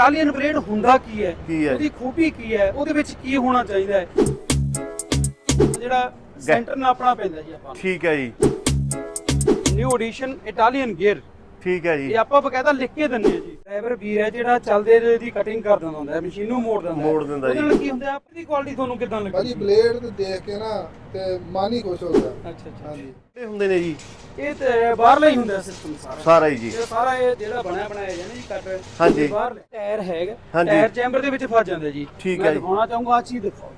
Italian blade ਹੁੰਦਾ ਕੀ ਹੈ? ਕੀ ਹੈ? ਉਹਦੀ ਖੂਬੀ ਕੀ ਹੈ? ਉਹਦੇ ਵਿੱਚ ਕੀ ਹੋਣਾ ਚਾਹੀਦਾ ਹੈ? ਜਿਹੜਾ ਸੈਂਟਰ ਨਾਪਣਾ ਪੈਂਦਾ ਜੀ ਆਪਾਂ। ਠੀਕ ਹੈ ਜੀ। ਨਿਊ ਐਡੀਸ਼ਨ ਇਟਾਲੀਅਨ ਗੇਅਰ ਠੀਕ ਹੈ ਜੀ। ਇਹ ਆਪਾਂ ਬਕਾਇਦਾ ਲਿਖ ਕੇ ਦਿੰਦੇ ਆ ਜੀ। ਡਰਾਈਵਰ ਵੀਰ ਹੈ ਜਿਹੜਾ ਚੱਲਦੇ ਦੀ ਕਟਿੰਗ ਕਰ ਦਿੰਦਾ ਹੁੰਦਾ ਹੈ ਮਸ਼ੀਨ ਨੂੰ ਮੋੜ ਦਿੰਦਾ ਹੈ। ਮੋੜ ਦਿੰਦਾ ਉਹਦੇ। ਨਾਲ ਕੀ ਹੁੰਦਾ ਆਪਣੀ ਕੁਆਲਿਟੀ ਤੁਹਾਨੂੰ ਕਿਦਾਂ ਭਾਜੀ ਬਲੇਡ ਤੇ ਦੇਖ ਕੇ ਨਾ ਤੇ ਮਨ ਹੀ ਖੁਸ਼ ਹੋ ਗਿਆ। ਅੱਛਾ ਅੱਛਾ ਹਾਂਜੀ। ਇਹ ਹੁੰਦੇ ਨੇ ਜੀ। ਇਹ ਤੇ ਬਾਹਰਲਾ ਹੀ ਹੁੰਦਾ ਸਿਸਟਮ ਸਾਰਾ। ਸਾਰਾ ਹੀ ਜੀ। ਇਹ ਸਾਰਾ ਇਹ ਜਿਹੜਾ ਬਣਿਆ ਬਣਾਇਆ ਜਾਂਦਾ ਜੀ ਕੱਟ ਹਾਂਜੀ। ਬਾਹਰ ਟਾਇਰ ਹੈਗਾ। ਹਾਂਜੀ। ਟਾਇਰ ਚੈਂਬਰ ਦੇ ਵਿੱਚ ਫਸ ਜਾਂਦਾ ਜੀ। ਠੀਕ ਮੈਂ ਹੈ ਜੀ। ਦਿਖਾਉਣਾ ਚਾਹੂੰਗਾ ਆ ਚੀਜ਼ ਦਿਖਾਓ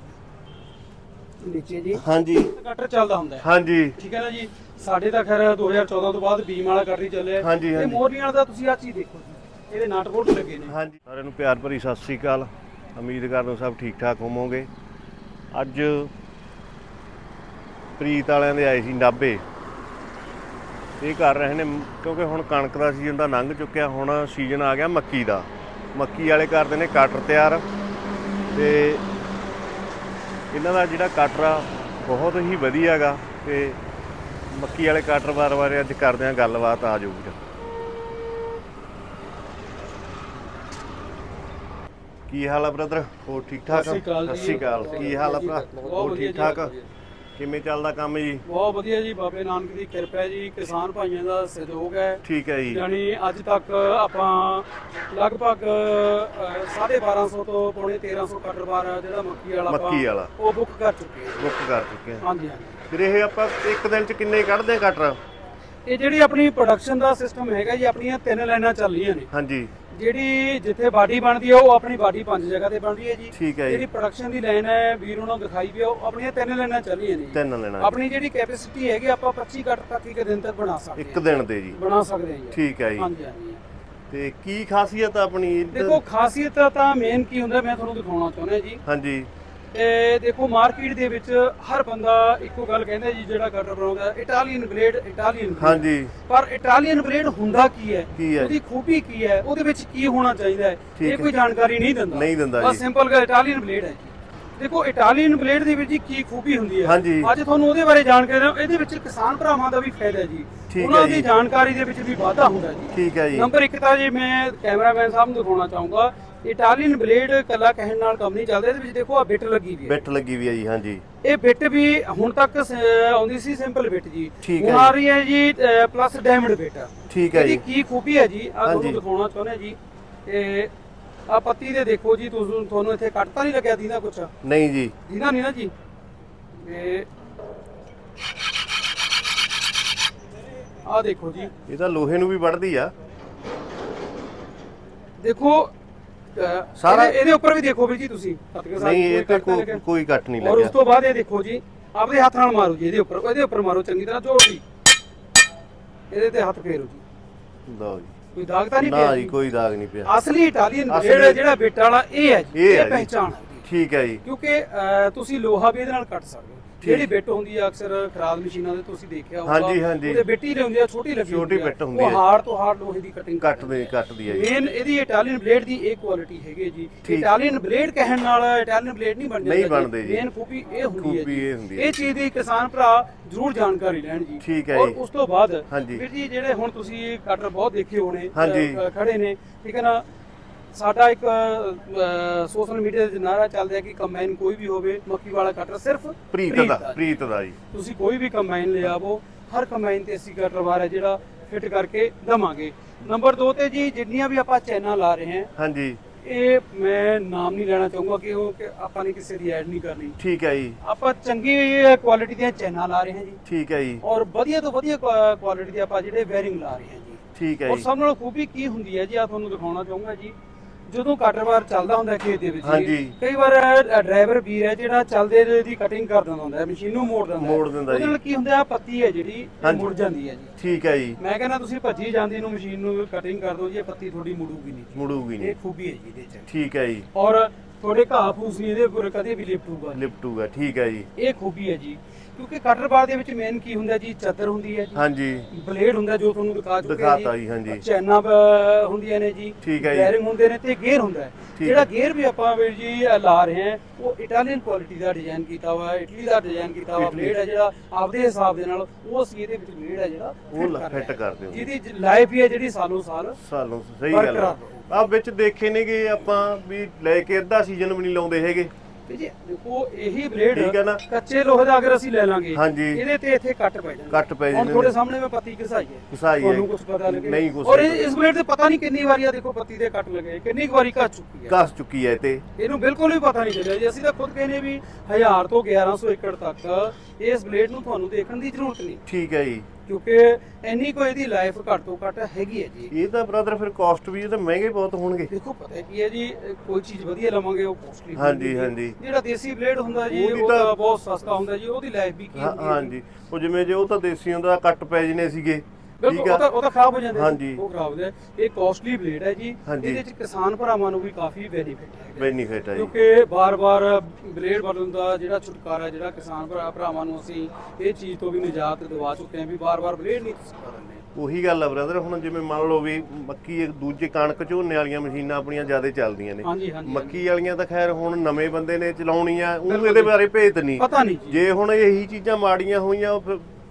ਨੀਚੇ ਜੀ। ਹਾਂਜੀ। ਕਟਰ ਚੱਲਦਾ ਹੁੰਦਾ ਹੈ। ਹਾਂਜੀ। ਠੀਕ ਹੈ ਨਾ ਜੀ? ਸਾਡੇ ਤਾਂ ਖੈਰ 2014 ਤੋਂ ਬਾਅਦ ਬੀਮ ਵਾਲਾ ਕਟਰ ਹੀ ਚੱਲਿਆ। ਹਾਂਜੀ, ਤੇ ਹਾਂਜੀ। ਮੋਰਨੀਆਂ ਦਾ ਤੁਸੀਂ ਆ ਚੀਜ਼ ਦੇਖੋ ਜੀ। ਇਹਦੇ ਨਟ ਬੋਲਟ ਲੱਗੇ ਨੇ। ਹਾਂਜੀ। ਸਾਰਿਆਂ ਨੂੰ ਪਿਆਰ ਭਰੀ ਸਤਿ ਸ੍ਰੀ ਅਕਾਲ। ਉਮੀਦ ਕਰਦਾ ਸਭ ਠੀਕ ਠਾਕ ਹੋਵੋਗੇ। ਅੱਜ ਪ੍ਰੀਤ ਵਾਲਿਆਂ ਦੇ ਆਏ ਸੀ ਨਾਭੇ। ਇਹ ਕਰ ਰਹੇ ਨੇ, ਕਿਉਂਕਿ ਹੁਣ ਕਣਕ ਦਾ ਸੀਜ਼ਨ ਦਾ ਲੰਘ ਚੁੱਕਿਆ, ਹੁਣ ਸੀਜ਼ਨ ਆ ਗਿਆ ਮੱਕੀ ਦਾ। ਮੱਕੀ ਵਾਲੇ ਕਰਦੇ ਨੇ ਕਟਰ ਤਿਆਰ। ਤੇ ਇਹਨਾਂ ਦਾ ਜਿਹੜਾ ਕਟਰ ਆ, ਬਹੁਤ ਹੀ ਵਧੀਆ ਗਾ। ਤੇ ਮੱਕੀ ਵਾਲੇ ਕਟਰ ਬਾਰ ਬਾਰੇ ਅੱਜ ਕਰਦੇ ਆ, ਗੱਲਬਾਤ ਆ ਜਾਊਗੀ। ਕੀ ਹਾਲ ਆ ਬ੍ਰਦਰ ਹੋਰ ਠੀਕ ਠਾਕ? ਸਤਿ ਸ਼੍ਰੀ ਅਕਾਲ ਜੀ। ਸਤਿ ਸ਼੍ਰੀ ਅਕਾਲ। ਕੀ ਹਾਲ ਆ ਭਰਾ? ਬਹੁਤ ਹੋਰ ਵਧੀਆ ਠੀਕ? ਜੀ, ਠਾਕ ਬਹੁਤ ਵਧੀਆ। ਕਿਵੇਂ ਚੱਲਦਾ ਕੰਮ ਜੀ? ਬਹੁਤ ਵਧੀਆ ਜੀ ਬਾਬੇ ਨਾਨਕ ਦੀ ਕਿਰਪਾ ਹੈ ਜੀ ਕਿਸਾਨ ਭਾਈਆਂ ਦਾ ਸਹਿਯੋਗ ਹੈ। ਠੀਕ ਹੈ ਜੀ। ਯਾਨੀ ਅੱਜ ਤੱਕ ਆਪਾਂ ਲਗਭਗ ਅਹ, 1250 ਤੋਂ ਪੌਣੇ 1300 ਕਟਰ ਬਾਰ ਜਿਹੜਾ ਮੱਕੀ ਵਾਲਾ ਆਪਾਂ ਮੱਕੀ ਵਾਲਾ। ਉਹ ਬੁੱਕ ਕਰ ਚੁੱਕੇ ਹਾਂ ਬੁੱਕ ਕਰ ਚੁੱਕੇ ਹਾਂਜੀ ਹਾਂਜੀ। ਫਿਰ ਇਹ ਆਪਾਂ ਇੱਕ ਦਿਨ ਚ ਕਿੰਨੇ ਕੱਢਦੇ ਆ ਕਟਰ? ਇਹ ਜਿਹੜੀ ਆਪਣੀ ਪ੍ਰੋਡਕਸ਼ਨ ਦਾ ਸਿਸਟਮ ਹੈਗਾ ਜੀ ਆਪਣੀਆਂ ਤਿੰਨ ਲਾਈਨਾਂ ਚੱਲ ਰਹੀਆਂ ਨੇ। ਹਾਂਜੀ। ਜਿਹੜੀ ਜਿੱਥੇ ਬਾਡੀ ਬਣਦੀ ਹੈ ਉਹ ਆਪਣੀ ਬਾਡੀ ਪੰਜ ਜਗ੍ਹਾ ਤੇ ਬਣ ਰਹੀ ਹੈ ਜੀ। ਠੀਕ ਹੈ ਜੀ। ਜਿਹੜੀ ਪ੍ਰੋਡਕਸ਼ਨ ਦੀ ਲਾਈਨ ਹੈ ਵੀਰ ਉਹਨਾਂ ਨੂੰ ਦਿਖਾਈ ਵੀ ਉਹ ਆਪਣੀਆਂ ਤਿੰਨ ਲਾਈਨਾਂ ਚੱਲ ਰਹੀਆਂ ਨੇ ਜੀ। ਤਿੰਨ ਲੈਣਾ ਆਪਣੀ ਜਿਹੜੀ ਕੈਪੈਸਿਟੀ ਹੈਗੀ ਆਪਾਂ 25 ਕਟਰ ਤੱਕ ਇੱਕ ਦਿਨ ਤੱਕ ਬਣਾ ਸਕਦੇ ਇੱਕ ਹਾਂ ਦਿਨ ਦੇ ਜੀ। ਬਣਾ ਸਕਦੇ ਹਾਂ ਜੀ। ਠੀਕ ਹੈ ਜੀ। ਹਾਂਜੀ ਹਾਂਜੀ। ਤੇ ਕੀ ਖਾਸੀਅਤ ਆ ਆਪਣੀ? ਇਹਦੀ? ਦੇਖੋ ਖਾਸੀਅਤ ਤਾਂ ਮੇਨ ਕੀ ਹੁੰਦਾ ਮੈਂ ਤੁਹਾਨੂੰ ਦਿਖਾਉਣਾ ਚਾਹੁੰਦਾ ਜੀ। ਹਾਂਜੀ। ਇਹ ਦੇਖੋ ਮਾਰਕੀਟ ਦੇ ਵਿੱਚ ਹਰ ਬੰਦਾ ਇੱਕੋ ਗੱਲ ਕਹਿੰਦਾ ਜੀ ਜਿਹੜਾ ਕਟਰ ਬਣਾਉਂਦਾ ਇਟਾਲੀਅਨ ਬਲੇਡ ਇਟਾਲੀਅਨ ਹਾਂਜੀ। ਪਰ ਇਟਾਲੀਅਨ ਬਲੇਡ ਹੁੰਦਾ ਕੀ ਹੈ? ਹੈ? ਉਹਦੀ ਖੂਬੀ ਕੀ ਹੈ? ਉਹਦੇ ਵਿੱਚ ਕੀ ਹੋਣਾ ਚਾਹੀਦਾ ਹੈ? ਇਹ ਹੈ। ਕੋਈ ਜਾਣਕਾਰੀ ਨਹੀਂ ਦਿੰਦਾ। ਨਹੀਂ ਦਿੰਦਾ ਬਸ। ਸਿੰਪਲ ਗੱਲ ਇਟਾਲੀਅਨ ਬਲੇਡ ਹੈ ਦੇਖੋ ਇਟਾਲੀਅਨ ਬਲੇਡ ਦੇ ਵਿੱਚ ਜੀ ਕੀ ਖੂਬੀ ਹੁੰਦੀ ਹੈ? ਹਾਂਜੀ। ਅੱਜ ਤੁਹਾਨੂੰ ਉਹਦੇ ਬਾਰੇ ਜਾਣਕਾਰੀ ਦਿਓ ਇਹਦੇ ਵਿੱਚ ਕਿਸਾਨ ਭਰਾਵਾਂ ਦਾ ਵੀ ਫਾਇਦਾ ਹੈ ਜੀ। ਹੈ ਉਹਨਾਂ। ਦੀ ਜਾਣਕਾਰੀ ਦੇ ਵਿੱਚ ਵੀ ਵਾਧਾ ਹੁੰਦਾ ਜੀ। ਠੀਕ ਹੈ ਜੀ। ਨੰਬਰ 1 ਤਾਂ ਜੀ ਮੈਂ ਕੈਮਰਾਮੈਨ ਸਾਹਿਬ ਨੂੰ ਦਿਖਾਉਣਾ ਚਾਹੂੰਗਾ। ਇਟਾਲੀਅਨ ਬਲੇਡ ਕੱਲਾ ਕਹਿਣ ਨਾਲ ਕੰਮ ਨਹੀਂ ਚੱਲਦਾ ਇਹਦੇ ਵਿੱਚ ਦੇਖੋ ਆ ਬਿੱਟ ਲੱਗੀ ਵੀ ਹੈ। ਬਿੱਟ ਲੱਗੀ ਵੀ ਆ ਜੀ ਹਾਂਜੀ। ਇਹ ਬਿੱਟ ਵੀ ਹੁਣ ਤੱਕ ਆਉਂਦੀ ਸੀ ਸਿੰਪਲ ਬਿੱਟ ਜੀ। ਠੀਕ ਹੁਣ ਹੈ ਆ। ਰਹੀ ਹੈ ਜੀ ਪਲੱਸ ਡਾਇਮੰਡ ਬਿੱਟ। ਠੀਕ ਹੈ ਜੀ। ਕੀ ਖੂਬੀ ਹੈ ਜੀ ਆ ਤੁਹਾਨੂੰ। ਦਿਖਾਉਣਾ ਚਾਹੁੰਦੇ ਜੀ। ਇਹ ਆ ਪੱਤੀ ਦੇ ਦੇਖੋ ਜੀ ਤੁਹਾਨੂੰ ਤੁਹਾਨੂੰ ਇੱਥੇ ਕੱਟ ਤਾਂ ਨਹੀਂ ਲੱਗਿਆ ਦੀਦਾ ਕੁਛ? ਨਹੀਂ ਜੀ। ਦੀਦਾ ਨਹੀਂ ਨਾ ਜੀ? ਇਹ ਆ ਦੇਖੋ ਜੀ। ਇਹ ਤਾਂ ਲੋਹੇ ਨੂੰ ਵੀ ਵੱਢਦੀ ਆ। ਦੇਖੋ ਸਾਰਾ- ਇਹਦੇ- ਉੱਪਰ ਵੀ ਦੇਖੋ ਵੀ ਜੀ ਤੁਸੀਂ। ਨਹੀਂ ਇਹ ਕੋਈ ਤੇ ਕੱਟ ਨਹੀਂ ਲੱਗਿਆ। ਕੋਈ ਕੱਟ ਨਹੀਂ ਔਰ ਉਸ ਲੱਗਿਆ। ਤੋਂ ਬਾਅਦ ਇਹ ਦੇਖੋ ਜੀ ਆਪਦੇ ਹੱਥ ਨਾਲ ਮਾਰੋ ਜੀ ਇਹਦੇ ਉੱਪਰ ਇਹਦੇ ਉੱਪਰ ਮਾਰੋ ਚੰਗੀ ਤਰ੍ਹਾਂ ਜ਼ੋਰ ਦੀ ਇਹਦੇ ਤੇ ਹੱਥ ਫੇਰੋ ਜੀ। ਲਓ ਜੀ। ਕੋਈ ਦਾਗ ਤਾਂ ਨਹੀਂ ਨਾ ਪਿਆ ਜੀ ਜੀ? ਕੋਈ ਦਾਗ ਨਹੀਂ ਪਿਆ। ਅਸਲੀ ਇਟਾਲੀਅਨ ਬਲੇਡ ਜਿਹੜਾ ਬਿੱਟ ਵਾਲਾ ਇਹ ਹੈ ਜੀ ਇਹ ਜੀ। ਪਹਿਚਾਣ ਜੀ। ਠੀਕ ਹੈ ਜੀ। ਕਿਉਂਕਿ ਤੁਸੀਂ ਲੋਹਾ ਵੀ ਇਹਦੇ ਨਾਲ ਕੱਟ ਸਕਦੇ ਹੋ। ਜਿਹੜੀ ਬਿੱਟ ਹੁੰਦੀ ਆ ਅਕਸਰ ਖਰਾਦ ਮਸ਼ੀਨਾਂ ਦੇ ਤੁਸੀਂ ਦੇਖਿਆ ਹੋਊਗਾ ਹਾਂਜੀ, ਹਾਂਜੀ। ਉਹਦੇ ਬਿੱਟੀ ਹੁੰਦੀ ਆ ਛੋਟੀ ਲੱਗੀ ਛੋਟੀ ਆ। ਬਿੱਟ ਹੁੰਦੀ ਉਹ ਹੈ। ਹਾਰਡ ਤੋਂ ਹਾਰਡ ਲੋਹੇ ਦੀ ਕਟਿੰਗ ਕੱਟ ਦੇ ਕੱਟਦੀ ਆ ਜੀ ਮੇਨ ਇਹਦੀ ਇਟਾਲੀਅਨ ਬਲੇਡ ਦੀ ਇਹ ਕੁਆਲਿਟੀ ਹੈਗੀ ਹੈ ਜੀ ਠੀਕ। ਇਟਾਲੀਅਨ ਬਲੇਡ ਕਹਿਣ ਨਾਲ ਇਟਾਲੀਅਨ ਬਲੇਡ ਨਹੀਂ ਬਣ ਨਹੀਂ ਬਣਦੇ ਜੀ। ਮੇਨ ਖੂਬੀ ਇਹ ਹੁੰਦੀ ਹੈ ਖੂਬੀ। ਇਹ ਹੁੰਦੀ ਹੈ। ਇਹ ਚੀਜ਼ ਦੀ ਕਿਸਾਨ ਭਰਾ ਜ਼ਰੂਰ ਜਾਣਕਾਰੀ ਲੈਣ ਜੀ ਠੀਕ ਹੈ ਔਰ ਜੀ। ਉਸ ਤੋਂ ਬਾਅਦ ਹਾਂਜੀ। ਵੀਰ ਜੀ ਜਿਹੜੇ ਹੁਣ ਤੁਸੀਂ ਕਟਰ ਬਹੁਤ ਦੇਖੇ ਹੋਣੇ ਹਾਂਜੀ। ਅ, ਖੜੇ ਨੇ ਠੀਕ ਹੈ ਨਾ ਸਾਡਾ ਇੱਕ ਸੋਸ਼ਲ ਮੀਡੀਆ ਤੇ ਨਾਰਾ ਚੱਲਦਾ ਹੈ ਕਿ ਕੰਬਾਈਨ ਕੋਈ ਵੀ ਹੋਵੇ ਮੱਕੀ ਵਾਲਾ ਕਟਰ ਸਿਰਫ ਪ੍ਰੀਤ ਦਾ ਪ੍ਰੀਤ ਦਾ ਜੀ। ਤੁਸੀਂ ਕੋਈ ਵੀ ਕੰਬਾਈਨ ਲੈ ਆਵੋ ਹਰ ਕੰਬਾਈਨ ਤੇ ਅਸੀਂ ਕਟਰ ਵਾਰ ਹੈ ਜਿਹੜਾ ਫਿੱਟ ਕਰਕੇ ਦਵਾਂਗੇ। ਨੰਬਰ 2 ਤੇ ਜੀ ਜਿੰਨੀਆਂ ਵੀ ਆਪਾਂ ਚੈਨਲ ਲਾ ਰਹੇ ਹਾਂ ਹਾਂਜੀ। ਇਹ ਮੈਂ ਨਾਮ ਨਹੀਂ ਲੈਣਾ ਚਾਹੂੰਗਾ ਕਿ ਉਹ ਕਿ ਆਪਾਂ ਨੇ ਕਿਸੇ ਦੀ ਐਡ ਨਹੀਂ ਕਰਨੀ। ਠੀਕ ਹੈ ਜੀ। ਆਪਾਂ ਚੰਗੀ ਕੁਆਲਿਟੀ ਦੀਆਂ ਚੈਨਲ ਲਾ ਰਹੇ ਹਾਂ ਜੀ। ਠੀਕ ਹੈ ਜੀ। ਔਰ ਵਧੀਆ ਤੋਂ ਵਧੀਆ ਕੁਆਲਿਟੀ ਦੇ ਆਪਾਂ ਜਿਹੜੇ ਬੈਰਿੰਗ ਲਾ ਰਹੇ ਹਾਂ ਜੀ। ਠੀਕ ਹੈ ਔਰ ਜੀ। ਸਭ ਨਾਲੋਂ ਖੂਬੀ ਕੀ ਹੁੰਦੀ ਹੈ ਜੀ ਆ ਤੁਹਾਨੂੰ ਦਿਖਾਉਣਾ ਚਾਹੂੰਗਾ ਜੀ। ਜਦੋਂ ਕਟਰਵਾਰ ਚੱਲਦਾ ਹੁੰਦਾ ਖੇਤ ਦੇ ਵਿੱਚ ਹਾਂਜੀ। ਕਈ ਵਾਰ ਡਰਾਈਵਰ ਵੀਰ ਹੈ ਜਿਹੜਾ ਚੱਲਦੇ ਦੀ ਕਟਿੰਗ ਕਰ ਦਿੰਦਾ ਹੁੰਦਾ ਹੈ ਮਸ਼ੀਨ ਨੂੰ ਮੋੜ ਦਿੰਦਾ ਹੈ। ਮੋੜ ਦਿੰਦਾ ਉਹਦੇ ਜੀ। ਨਾਲ ਕੀ ਹੁੰਦਾ ਆ ਪੱਤੀ ਹੈ ਜਿਹੜੀ ਇਹ ਹਾਂਜੀ। ਮੁੜ ਜਾਂਦੀ ਹੈ ਜੀ ਠੀਕ ਹੈ ਜੀ ਮੈਂ ਕਹਿੰਦਾ ਤੁਸੀਂ ਭੱਜੀ ਜਾਂਦੀ ਨੂੰ ਮਸ਼ੀਨ ਨੂੰ ਕਟਿੰਗ ਕਰ ਦਿਓ ਜੀ ਇਹ ਪੱਤੀ ਥੋੜੀ ਮੁੜੂਗੀ ਨਹੀਂ। ਮੁੜੂਗੀ ਇਹ ਨਹੀਂ ਖੂਬੀ ਹੈ ਜੀ ਇਹਦੇ ਚ ਠੀਕ ਹੈ ਜੀ ਔਰ ਥੋੜੇ ਘਾਹ ਫੂਸ ਨਹੀਂ ਇਹਦੇ ਉੱਪਰ ਕਦੇ ਵੀ ਲਿਪਟੂਗਾ ਲਿਪਟੂਗਾ ਠੀਕ ਹੈ ਜੀ ਇਹ ਖੂਬੀ ਹੈ ਜੀ ਕਿਉਂਕਿ ਕਟਰ ਬਾਰ ਦੇ ਵਿੱਚ ਮੇਨ ਕੀ ਹੁੰਦਾ ਜੀ ਚਾਦਰ ਹੁੰਦੀ ਹੈ ਜੀ ਹਾਂਜੀ ਬਲੇਡ ਹੁੰਦਾ ਜੋ ਤੁਹਾਨੂੰ ਦਿਖਾ ਚੁੱਕੇ ਦਿਖਾਤਾ ਜੀ, ਹਾਂਜੀ। ਚੈਨਾ ਹੁੰਦੀਆਂ ਨੇ ਜੀ ਠੀਕ ਹੈ ਜੀ। ਬੈਰਿੰਗ ਹੁੰਦੇ ਨੇ ਤੇ ਗੇਅਰ ਹੁੰਦਾ ਹੈ ਜਿਹੜਾ ਹੈ। ਗੇਅਰ ਵੀ ਆਪਾਂ ਵੀਰ ਜੀ ਲਾ ਰਹੇ ਹਾਂ ਉਹ ਇਟਾਲੀਅਨ ਕੁਆਲਿਟੀ ਦਾ ਡਿਜ਼ਾਈਨ ਕੀਤਾ ਹੋਇਆ ਹੈ ਇਟਲੀ ਦਾ ਡਿਜ਼ਾਈਨ ਕੀਤਾ ਹੋਇਆ। ਬਲੇਡ ਹੈ ਜਿਹੜਾ ਆਪਦੇ ਹਿਸਾਬ ਦੇ ਨਾਲ ਉਹ ਅਸੀਂ ਇਹਦੇ ਵਿੱਚ ਬਲੇਡ ਹੈ ਜਿਹੜਾ ਉਹ ਹਾਂ। ਕਰਦੇ ਹੋ। ਜਿਹਦੀ ਲਾਈਫ ਹੀ ਹੈ ਜਿਹੜੀ ਸਾਲੋਂ ਸਾਲ ਸਾਲੋਂ ਸਹੀ ਗੱਲ ਹੈ ਆ ਵਿੱਚ ਦੇਖੇ ਨੇਗੇ ਆਪਾਂ ਵੀ ਲੈ ਕੇ ਅੱਧਾ ਸੀਜ਼ਨ ਵੀ ਨਹੀਂ ਲਾਉਂਦੇ ਹੈਗੇ। ਤੇ ਜੀ ਦੇਖੋ ਇਹੀ ਬਲੇਡ ਠੀਕ ਹੈ ਨਾ? ਕੱਚੇ ਲੋਹੇ ਦਾ ਅਗਰ ਅਸੀਂ ਲੈ ਲਾਂਗੇ ਹਾਂਜੀ। ਇਹਦੇ ਤੇ ਇੱਥੇ ਕੱਟ ਪੈ ਜਾਣਗੇ ਕੱਟ ਪੈ ਹੁਣ ਜਾਂਦੇ ਤੁਹਾਡੇ ਨੇ। ਸਾਹਮਣੇ ਮੈਂ ਪੱਤੀ ਘਸਾਈ ਹੈ। ਘਸਾਈ ਹੈ। ਤੁਹਾਨੂੰ ਕੁਝ ਪਤਾ ਲੱਗੇ। ਨਹੀਂ ਕੁਛ ਔਰ ਨਹੀਂ ਇਹ- ਇਸ ਬਲੇਡ ਤੇ ਪਤਾ ਨਹੀਂ ਕਿੰਨੀ ਵਾਰੀ ਆ ਦੇਖੋ ਪੱਤੀ ਦੇ ਕੱਟ ਲੱਗੇ। ਕਿੰਨੀ ਕੁ ਵਾਰੀ ਘਸ ਚੁੱਕੀ ਹੈ। ਘਸ ਚੁੱਕੀ ਹੈ ਤੇ। ਇਹਨੂੰ ਬਿਲਕੁਲ ਵੀ ਪਤਾ ਨਹੀਂ ਚੱਲਿਆ। ਜੀ ਅਸੀਂ ਤਾਂ ਖੁਦ ਕਹਿੰਦੇ ਵੀ 1000 ਤੋਂ 1100 ਏਕੜ ਤੱਕ ਇਸ ਬਲੇਡ ਨੂੰ ਤੁਹਾਨੂੰ ਦੇਖਣ ਦੀ ਜ਼ਰੂਰਤ ਨਹੀਂ। ਠੀਕ ਹੈ ਜੀ। ਕਿਉਂਕਿ ਇੰਨੀ ਕੋਈ ਇਹਦੀ ਲਾਈਫ ਘੱਟ ਤੋਂ ਘੱਟ ਹੈਗੀ ਹੈ ਜੀ। ਇਹ ਤਾਂ ਬ੍ਰਦਰ ਫਿਰ ਕਾਸਟ ਵੀ ਇਹ ਤਾਂ ਮਹਿੰਗੇ ਬਹੁਤ ਹੋਣਗੇ। ਦੇਖੋ ਪਤਾ ਕੀ ਹੈ ਜੀ ਕੋਈ ਚੀਜ਼ ਵਧੀਆ ਲਵਾਂਗੇ ਉਹ ਕੋਸਟਲੀ ਹਾਂਜੀ, ਹਾਂਜੀ। ਜਿਹੜਾ ਦੇਸੀ ਬਲੇਡ ਹੁੰਦਾ ਜੀ ਉਹ ਤਾਂ- ਬਹੁਤ ਸਸਤਾ ਹੁੰਦਾ ਜੀ ਉਹਦੀ ਲਾਈਫ ਵੀ ਕੀ ਹਾਂ- ਹੁੰਦੀ ਹੈ ਹਾਂਜੀ। ਉਹ ਜਿਵੇਂ ਜੇ ਉਹ ਤਾਂ ਦੇਸੀ ਹੁੰਦਾ ਕੱਟ ਪੈ ਜਨੇ ਸੀਗੇ। ਬਿਲਕੁਲ ਉਹ ਤਾਂ ਆ ਉਹ ਤਾਂ ਖਰਾਬ ਹੋ ਜਾਂਦੇ ਹਾਂਜੀ। ਉਹ ਖਰਾਬ ਹੋ ਜਾਂਦੇ ਇਹ ਕੋਸਟਲੀ ਬਲੇਡ ਹੈ ਜੀ। ਇਹਦੇ ਵਿੱਚ ਕਿਸਾਨ ਭਰਾਵਾਂ ਨੂੰ ਵੀ ਕਾਫੀ ਬੈਨੀਫਿਟ ਹੈ ਬੈਨੀਫਿਟ ਹੈ ਜੀ। ਕਿਉਂਕਿ ਬਾਰ-ਬਾਰ ਬਲੇਡ ਬਦਲਣ ਦਾ ਜਿਹੜਾ ਛੁਟਕਾਰਾ ਜਿਹੜਾ ਕਿਸਾਨ ਭਰਾ ਭਰਾਵਾਂ ਨੂੰ ਅਸੀਂ ਇਹ ਚੀਜ਼ ਤੋਂ ਵੀ ਨਿਜਾਤ ਦਿਵਾ ਚੁੱਕੇ ਹਾਂ ਵੀ ਬਾਰ-ਬਾਰ ਬਲੇਡ ਨਹੀਂ ਤੁਸੀਂ ਬਦਲਣੇ। ਉਹੀ ਗੱਲ ਆ ਬ੍ਰਦਰ ਹੁਣ ਜਿਵੇਂ ਮੰਨ ਲਓ ਵੀ ਮੱਕੀ ਇੱਕ ਦੂਜੇ ਕਣਕ ਝੋਨੇ ਵਾਲੀਆਂ ਮਸ਼ੀਨਾਂ ਆਪਣੀਆਂ ਜ਼ਿਆਦਾ ਚੱਲਦੀਆਂ ਨੇ। ਮੱਕੀ ਵਾਲੀਆਂ ਤਾਂ ਖੈਰ ਹੁਣ ਨਵੇਂ ਬੰਦੇ ਨੇ ਚਲਾਉਣੀਆਂ ਉਹਨੂੰ ਇਹਦੇ ਬਾਰੇ ਭੇਤ ਨਹੀਂ। ਪਤਾ ਨਹੀਂ ਜੀ। ਹੁਣ ਇਹੀ ਚੀਜ਼ਾਂ ਮਾੜੀਆਂ ਹੋਈਆਂ